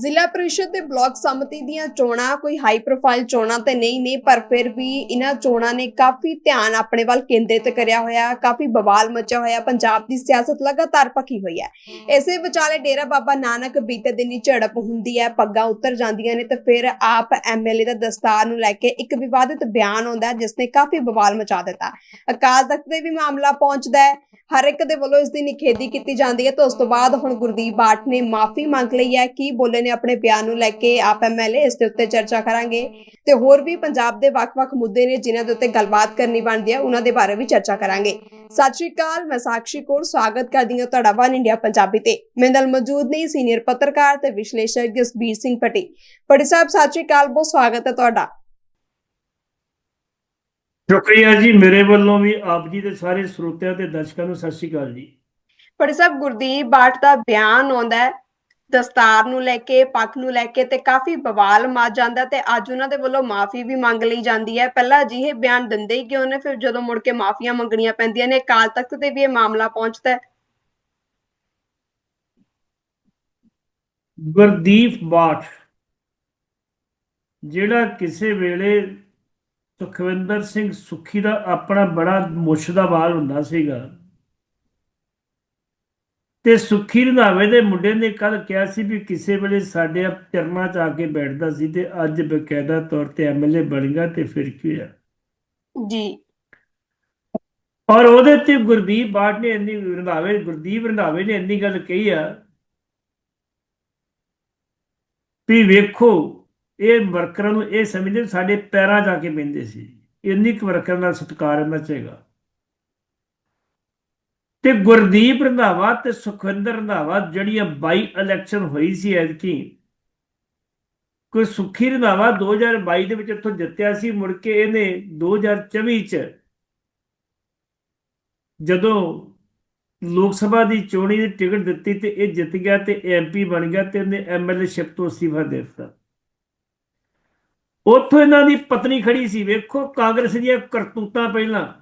ਜ਼ਿਲ੍ਹਾ ਪ੍ਰੀਸ਼ਦ ਤੇ ਬਲਾਕ ਸਮਿਤੀ ਦੀਆਂ ਚੋਣਾਂ, ਕੋਈ ਹਾਈ ਪ੍ਰੋਫਾਈਲ ਚੋਣਾਂ ਤੇ ਨਹੀਂ ਨੇ, ਪਰ ਫਿਰ ਵੀ ਇਹਨਾਂ ਚੋਣਾਂ ਨੇ ਕਾਫੀ ਧਿਆਨ ਆਪਣੇ ਵੱਲ ਕੇਂਦਰਿਤ ਕਰਿਆ ਹੋਇਆ, ਕਾਫੀ ਬਵਾਲ ਮਚਿਆ ਹੋਇਆ, ਪੰਜਾਬ ਦੀ ਸਿਆਸਤ ਲਗਾਤਾਰ ਭਖੀ ਹੋਈ ਹੈ। ਇਸੇ ਵਿਚਾਲੇ ਡੇਰਾ ਬਾਬਾ ਨਾਨਕ ਬੀਤੇ ਦਿਨੀ ਝੜਪ ਹੁੰਦੀ ਹੈ, ਪੱਗਾਂ ਉੱਤਰ ਜਾਂਦੀਆਂ ਨੇ ਤੇ ਫਿਰ ਆਪ ਐਮਐਲਏ ਦਾ ਦਸਤਾਰ ਨੂੰ ਲੈ ਕੇ ਇੱਕ ਵਿਵਾਦਿਤ ਬਿਆਨ ਆਉਂਦਾ ਹੈ, ਜਿਸ ਨੇ ਕਾਫੀ ਬਵਾਲ ਮਚਾ ਦਿੱਤਾ। ਅਕਾਲ ਤਖਤ ਦੇ ਵੀ ਮਾਮਲਾ ਪਹੁੰਚਦਾ ਹੈ। ਹਰ ਇੱਕ ਦੇ ਵੱਲੋਂ ਇਸ ਦੀ ਨਿਖੇਧੀ ਕੀਤੀ ਜਾਂਦੀ ਹੈ ਤੇ ਉਸ ਤੋਂ ਬਾਅਦ ਹੁਣ ਗੁਰਦੀਪ ਬਾਠ ਨੇ ਮਾਫੀ ਮੰਗ ਲਈ ਹੈ। ਕੀ ਬੋਲੇ ਨੇ ਆਪਣੇ ਬਿਆਨ ਨੂੰ ਲੈ ਕੇ ਆਪ ਐਮਐਲਏ ਇਸ ਦੇ ਉੱਤੇ ਚਰਚਾ ਕਰਾਂਗੇ। ਤੇ ਹੋਰ ਵੀ ਪੰਜਾਬ ਦੇ ਵੱਖ-ਵੱਖ ਮੁੱਦੇ ਨੇ ਜਿਨ੍ਹਾਂ ਦੇ ਉੱਤੇ ਗੱਲਬਾਤ ਕਰਨੀ ਬਣਦੀ ਹੈ ਉਹਨਾਂ ਦੇ ਬਾਰੇ ਵੀ ਚਰਚਾ ਕਰਾਂਗੇ। ਸਤਿ ਸ਼੍ਰੀ ਅਕਾਲ ਮੈਂ ਸਾਕਸ਼ੀ ਕੌਰ ਸਵਾਗਤ ਕਰਦੀ ਹਾਂ ਤੁਹਾਡਾ ਵਨ ਇੰਡੀਆ ਪੰਜਾਬੀ ਤੇ। ਮੇਰੇ ਨਾਲ ਮੌਜੂਦ ਨੇ ਸੀਨੀਅਰ ਪੱਤਰਕਾਰ ਤੇ ਵਿਸ਼ਲੇਸ਼ਕ ਜਸਬੀਰ ਸਿੰਘ ਪਟੀ ਪਟੀ ਸਾਹਿਬ ਸਤਿ ਸ਼੍ਰੀ ਅਕਾਲ ਬਹੁਤ ਸਵਾਗਤ ਹੈ ਤੁਹਾਡਾ। ਸ਼ੁਕਰੀਆ ਜੀ ਮੇਰੇ ਵੱਲੋਂ ਵੀ ਆਪ ਜੀ ਦੇ ਸਾਰੇ ਸਰੋਤਿਆਂ ਤੇ ਦਰਸ਼ਕਾਂ ਨੂੰ ਸਤਿ ਸ਼੍ਰੀ ਅਕਾਲ ਜੀ। ਪਟੀ ਸਾਹਿਬ ਗੁਰਦੀਪ ਬਾਠ ਦਾ ਬਿਆਨ ਆਉਂਦਾ ਹੈ ਦਸਤਾਰ ਨੂੰ ਲੈ ਕੇ, ਪੱਖ ਨੂੰ ਲੈ ਕੇ ਤੇ ਕਾਫੀ ਬਵਾਲ ਮਚ ਜਾਂਦਾ ਤੇ ਅੱਜ ਉਹਨਾਂ ਦੇ ਵੱਲੋਂ ਮਾਫੀ ਵੀ ਮੰਗ ਲਈ ਜਾਂਦੀ ਹੈ। ਪਹਿਲਾਂ ਅਜਿਹੇ ਬਿਆਨ ਦਿੰਦੇ ਹੀ ਕਿਉਂ ਨੇ, ਫਿਰ ਜਦੋਂ ਮੁੜ ਕੇ ਮਾਫੀਆਂ ਮੰਗਣੀਆਂ ਪੈਂਦੀਆਂ ਨੇ, ਅਕਾਲ ਤਖਤ ਤੇ ਵੀ ਇਹ ਮਾਮਲਾ ਪਹੁੰਚਦਾ ਹੈ। ਗੁਰਦੀਪ ਬਾਠ, ਜਿਹੜਾ ਕਿਸੇ ਵੇਲੇ ਸੁਖਵਿੰਦਰ ਸਿੰਘ ਸੁਖੀ ਦਾ ਆਪਣਾ ਬੜਾ ਮੁੱਛ ਦਾ ਵਾਲ ਹੁੰਦਾ ਸੀਗਾ ਤੇ ਸੁੱਖੀ ਰੰਧਾਵੇ ਦੇ ਮੁੰਡੇ ਨੇ ਕੱਲ ਕਿਹਾ ਸੀ ਵੀ ਕਿਸੇ ਵੇਲੇ ਸਾਡੇ ਚਰਨਾਂ 'ਚ ਆ ਕੇ ਬੈਠਦਾ ਸੀ ਤੇ ਅੱਜ ਬਕਾਇਦਾ ਤੌਰ ਤੇ ਐਮਐਲਏ ਬਣ ਗਿਆ ਤੇ ਫਿਰ ਕੀ ਹੋਇਆ? ਜੀ। ਔਰ ਉਹਦੇ ਤੇ ਗੁਰਦੀਪ ਬਾਠ ਨੇ ਇੰਨੀ ਰੰਧਾਵੇ ਗੁਰਦੀਪ ਰੰਧਾਵੇ ਨੇ ਇੰਨੀ ਗੱਲ ਕਹੀ ਆ ਵੀ ਵੇਖੋ ਇਹ ਵਰਕਰਾਂ ਨੂੰ ਇਹ ਸਮਝਦੇ ਸਾਡੇ ਪੈਰਾਂ ਜਾ ਕੇ ਬੈੰਦੇ ਸੀ। ਇੰਨੀ ਕੁ ਵਰਕਰਾਂ ਦਾ ਸਤਿਕਾਰ ਇਹਨਾਂ ਚਾਹੀਦਾ ਤੇ ਗੁਰਦੀਪ ਰੰਧਾਵਾ ਤੇ ਸੁਖਵਿੰਦਰ ਰੰਧਾਵਾ ਜਿਹੜੀਆਂ ਬਾਈ ਇਲੈਕਸ਼ਨ ਹੋਈ ਸੀ ਐਤਕੀ, ਕੋਈ ਸੁਖੀ ਰੰਧਾਵਾ 2022 ਦੇ ਵਿੱਚ ਇੱਥੋਂ ਜਿੱਤਿਆ ਸੀ, ਮੁੜ ਕੇ ਇਹਨੇ 2024 ਚ ਜਦੋਂ ਲੋਕ ਸਭਾ ਦੀ ਚੋਣੀ ਦੀ ਟਿਕਟ ਦਿੱਤੀ ਤੇ ਇਹ ਜਿੱਤ ਗਿਆ ਤੇ ਐਮਪੀ ਬਣ ਗਿਆ ਤੇ ਇਹਨੇ ਐਮਐਲਏ ਸ਼ਿਪ ਤੋਂ ਅਸਤੀਫਾ ਦੇ ਦਿੱਤਾ। ਉੱਥੋਂ ਇਹਨਾਂ ਦੀ ਪਤਨੀ ਖੜੀ ਸੀ, ਵੇਖੋ ਕਾਂਗਰਸ ਦੀਆਂ ਕਰਤੂਤਾਂ ਪਹਿਲਾਂ।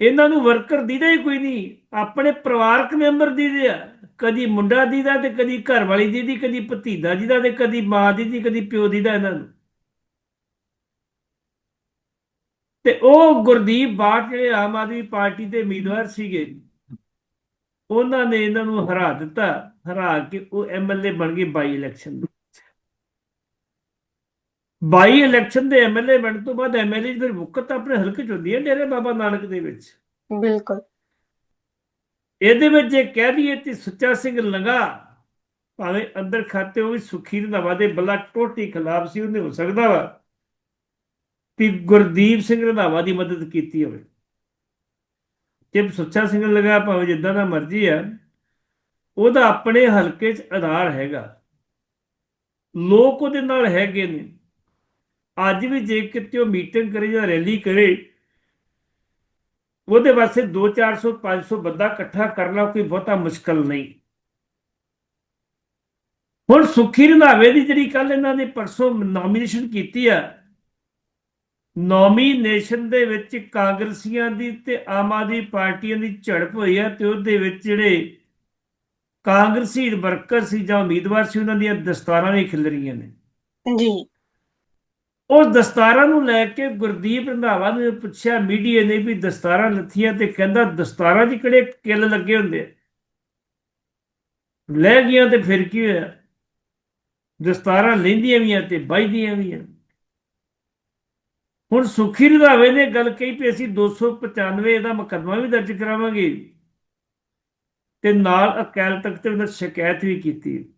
ਇਹਨਾਂ ਨੂੰ ਵਰਕਰ ਦੀਦਾ ਹੀ ਕੋਈ ਨਹੀਂ, ਆਪਣੇ ਪਰਿਵਾਰਕ ਮੈਂਬਰ ਦੀਦੇ ਆ, ਕਦੀ ਮੁੰਡਾ ਦੀਦਾ ਤੇ ਕਦੀ ਘਰ ਵਾਲੀ ਦੀਦੀ, ਕਦੀ ਭਤੀਜਾ ਜਿਹਦਾ ਤੇ ਕਦੀ ਮਾਂ ਦੀਦੀ, ਕਦੀ ਪਿਓ ਦੀਦਾ ਇਹਨਾਂ ਨੂੰ। ਤੇ ਉਹ ਗੁਰਦੀਪ ਬਾਠ ਜਿਹੜੇ ਆਮ ਆਦਮੀ ਪਾਰਟੀ ਦੇ ਉਮੀਦਵਾਰ ਸੀਗੇ, ਉਹਨਾਂ ਨੇ ਇਹਨਾਂ ਨੂੰ ਹਰਾ ਦਿੱਤਾ, ਹਰਾ ਕੇ ਉਹ ਐਮਐਲਏ ਬਣ ਗਏ ਬਾਈ ਇਲੈਕਸ਼ਨ 22 ਇਲੈਕਸ਼ਨ ਦੇ ਐਮਐਲਏ ਬਣਨ ਤੋਂ ਬਾਅਦ ਐਮਐਲਏ ਫਿਰ ਮੁਕਤ ਆਪਣੇ ਹਲਕੇ ਚ ਹੁੰਦੀ ਹੈ ਡੇਰੇ ਬਾਬਾ ਨਾਨਕ ਦੇ ਵਿੱਚ। ਬਿਲਕੁਲ। ਇਹਦੇ ਵਿੱਚ ਜੇ ਕਹਿ ਦਈਏ ਤੇ ਸੁੱਚਾ ਸਿੰਘ ਲੰਗਾ ਭਾਵੇਂ ਅੰਦਰ ਖਾਤੇ ਉਹ ਵੀ ਸੁਖੀ ਰੰਧਾਵਾ ਦੇ ਬਲਾ ਟੋਟੀ ਖਿਲਾਫ ਸੀ ਉਹਨੇ ਹੋ ਸਕਦਾ ਵਾ ਕਿ ਗੁਰਦੀਪ ਸਿੰਘ ਰੰਧਾਵਾ ਦੀ ਮਦਦ ਕੀਤੀ ਹੋਵੇ। ਜੇ ਸੁੱਚਾ ਸਿੰਘ ਲਗਾ ਭਾਵੇਂ ਜਿੱਦਾਂ ਦਾ ਮਰਜ਼ੀ ਆ ਉਹਦਾ ਆਪਣੇ ਹਲਕੇ 'ਚ ਆਧਾਰ ਹੈਗਾ। ਲੋਕ ਉਹਦੇ ਨਾਲ ਹੈਗੇ ਨੇ। ਅੱਜ ਵੀ ਜੇ ਕਿਤੇ ਉਹ ਮੀਟਿੰਗ ਕਰੇ ਜਾਂ ਰੈਲੀ ਕਰੇ, ਉਹਦੇ ਵਾਸਤੇ 2 400 500 ਬੰਦਾ ਇਕੱਠਾ ਕਰਨਾ ਕੋਈ ਬਹੁਤਾ ਮੁਸ਼ਕਲ ਨਹੀਂ। ਹੁਣ ਸੁਖੀ ਰੰਧਾਵੇ ਦੀ ਜਿਹੜੀ ਕੱਲ ਇਹਨਾਂ ਨੇ ਪਰਸੋਂ ਨੋਮੀਨੇਸ਼ਨ ਕੀਤੀ ਆ ਨੋਮੀਨੇਸ਼ਨ ਦੇ ਵਿੱਚ ਕਾਂਗਰਸੀਆਂ ਦੀ ਤੇ ਆਮ ਆਦਮੀ ਪਾਰਟੀਆਂ ਦੀ ਝੜਪ ਹੋਈ ਆ ਤੇ ਉਹਦੇ ਵਿੱਚ ਜਿਹੜੇ ਕਾਂਗਰਸੀ ਵਰਕਰ ਸੀ ਜਾਂ ਉਮੀਦਵਾਰ ਸੀ, ਉਹਨਾਂ ਦੀਆਂ ਦਸਤਾਰਾਂ ਵੀ ਖਿਲ ਰਹੀਆਂ ਨੇ। ਜੀ। ਉਹ ਦਸਤਾਰਾਂ ਨੂੰ ਲੈ ਕੇ ਗੁਰਦੀਪ ਰੰਧਾਵਾ ਨੂੰ ਪੁੱਛਿਆ ਮੀਡੀਆ ਨੇ ਵੀ ਦਸਤਾਰਾਂ ਲੱਥੀਆਂ ਤੇ ਕਹਿੰਦਾ, ਦਸਤਾਰਾਂ 'ਚ ਕਿਹੜੇ ਕਿੱਲ ਲੱਗੇ ਹੁੰਦੇ ਲੈ ਗਈਆਂ ਤੇ ਫਿਰ ਕੀ ਹੋਇਆ? ਦਸਤਾਰਾਂ ਲੈਂਦੀਆਂ ਵੀ ਆ ਤੇ ਬਾਈਦੀਆਂ ਵੀ ਆ। ਹੁਣ ਸੁਖੀ ਰੰਧਾਵੇ ਨੇ ਗੱਲ ਕਹੀ ਵੀ ਅਸੀਂ 295 ਦਾ ਮੁਕੱਦਮਾ ਵੀ ਦਰਜ ਕਰਾਵਾਂਗੇ। ਤੇ ਨਾਲ ਅਕਾਲ ਤਖਤ ਦੇ ਵਿੱਚ ਸ਼ਿਕਾਇਤ ਵੀ ਕੀਤੀ।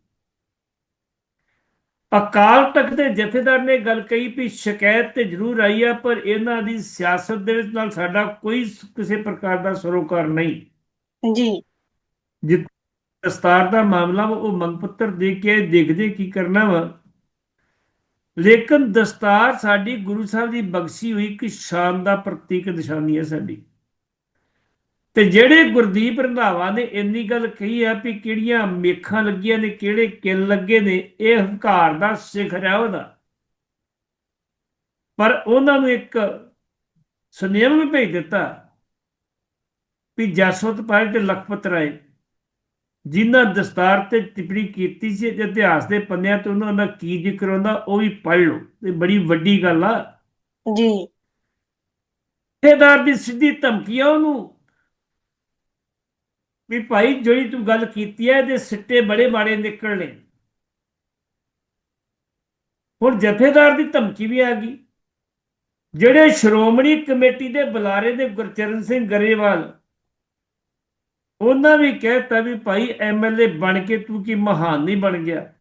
ਅਕਾਲ ਤਖਤ ਦੇ ਜਥੇਦਾਰ ਨੇ ਗੱਲ ਕਹੀ ਵੀ ਸ਼ਿਕਾਇਤ ਤੇ ਜ਼ਰੂਰ ਆਈ ਆ ਪਰ ਇਹਨਾਂ ਦੀ ਸਿਆਸਤ ਦੇ ਵਿੱਚ ਨਾਲ ਸਾਡਾ ਕੋਈ ਕਿਸੇ ਪ੍ਰਕਾਰ ਦਾ ਸਰੋਕਾਰ ਨਹੀਂ। ਜੀ। ਜਿ ਦਸਤਾਰ ਦਾ ਮਾਮਲਾ ਉਹ ਮੰਗ ਪੱਤਰ ਦੇ ਕੇ ਦੇਖਦੇ ਕੀ ਕਰਨਾ ਵਾ। ਲੇਕਿਨ ਦਸਤਾਰ ਸਾਡੀ ਗੁਰੂ ਸਾਹਿਬ ਦੀ ਬਖਸ਼ੀ ਹੋਈ ਇੱਕ ਸ਼ਾਨ ਦਾ ਪ੍ਰਤੀਕ ਨਿਸ਼ਾਨੀ ਹੈ ਸਾਡੀ। ਤੇ ਜਿਹੜੇ ਗੁਰਦੀਪ ਰੰਧਾਵਾ ਨੇ ਇੰਨੀ ਗੱਲ ਕਹੀ ਆ ਵੀ ਕਿਹੜੀਆਂ ਮੇਖਾਂ ਲੱਗੀਆਂ ਨੇ ਕਿਹੜੇ ਕਿੱਲ ਲੱਗੇ ਨੇ ਇਹ ਹੰਕਾਰ ਦਾ ਸਿਖਰ ਹੈ ਉਹਦਾ। ਪਰ ਉਹਨਾਂ ਨੂੰ ਇੱਕ ਸੁਨੇਹਾ ਵੀ ਭੇਜ ਦਿੱਤਾ ਵੀ ਜਸਵੰਤ ਪਾਲ ਤੇ ਲਖਪਤ ਰਾਏ ਜਿਨ੍ਹਾਂ ਦਸਤਾਰ ਤੇ ਟਿੱਪਣੀ ਕੀਤੀ ਸੀ ਇਤਿਹਾਸ ਦੇ ਪੰਨਿਆਂ ਤੋਂ ਉਹਨਾਂ ਦਾ ਕੀ ਜ਼ਿਕਰ ਹੁੰਦਾ ਉਹ ਵੀ ਪੜ੍ਹ ਲਓ ਤੇ ਬੜੀ ਵੱਡੀ ਗੱਲ ਆ। ਜੀ। ਠੇਦਾਰ ਦੀ ਸਿੱਧੀ ਧਮਕੀ ਆ ਉਹਨੂੰ। ਵੀ ਭਾਈ ਜਿਹੜੀ ਤੂੰ ਗੱਲ ਕੀਤੀ ਹੈ ਇਹਦੇ ਸਿੱਟੇ ਬੜੇ ਮਾੜੇ ਨਿਕਲਣੇ। ਹੁਣ ਜਥੇਦਾਰ ਦੀ ਧਮਕੀ ਵੀ ਆ ਗਈ। ਜਿਹੜੇ ਸ਼੍ਰੋਮਣੀ ਕਮੇਟੀ ਦੇ ਬੁਲਾਰੇ ਦੇ ਗੁਰਚਰਨ ਸਿੰਘ ਗਰੇਵਾਲ, ਉਹਨਾਂ ਵੀ ਕਹਿਤਾ ਵੀ ਭਾਈ ਐਮਐਲਏ ਬਣ ਕੇ ਤੂੰ ਕੀ ਮਹਾਨ ਨਹੀਂ ਬਣ ਗਿਆ।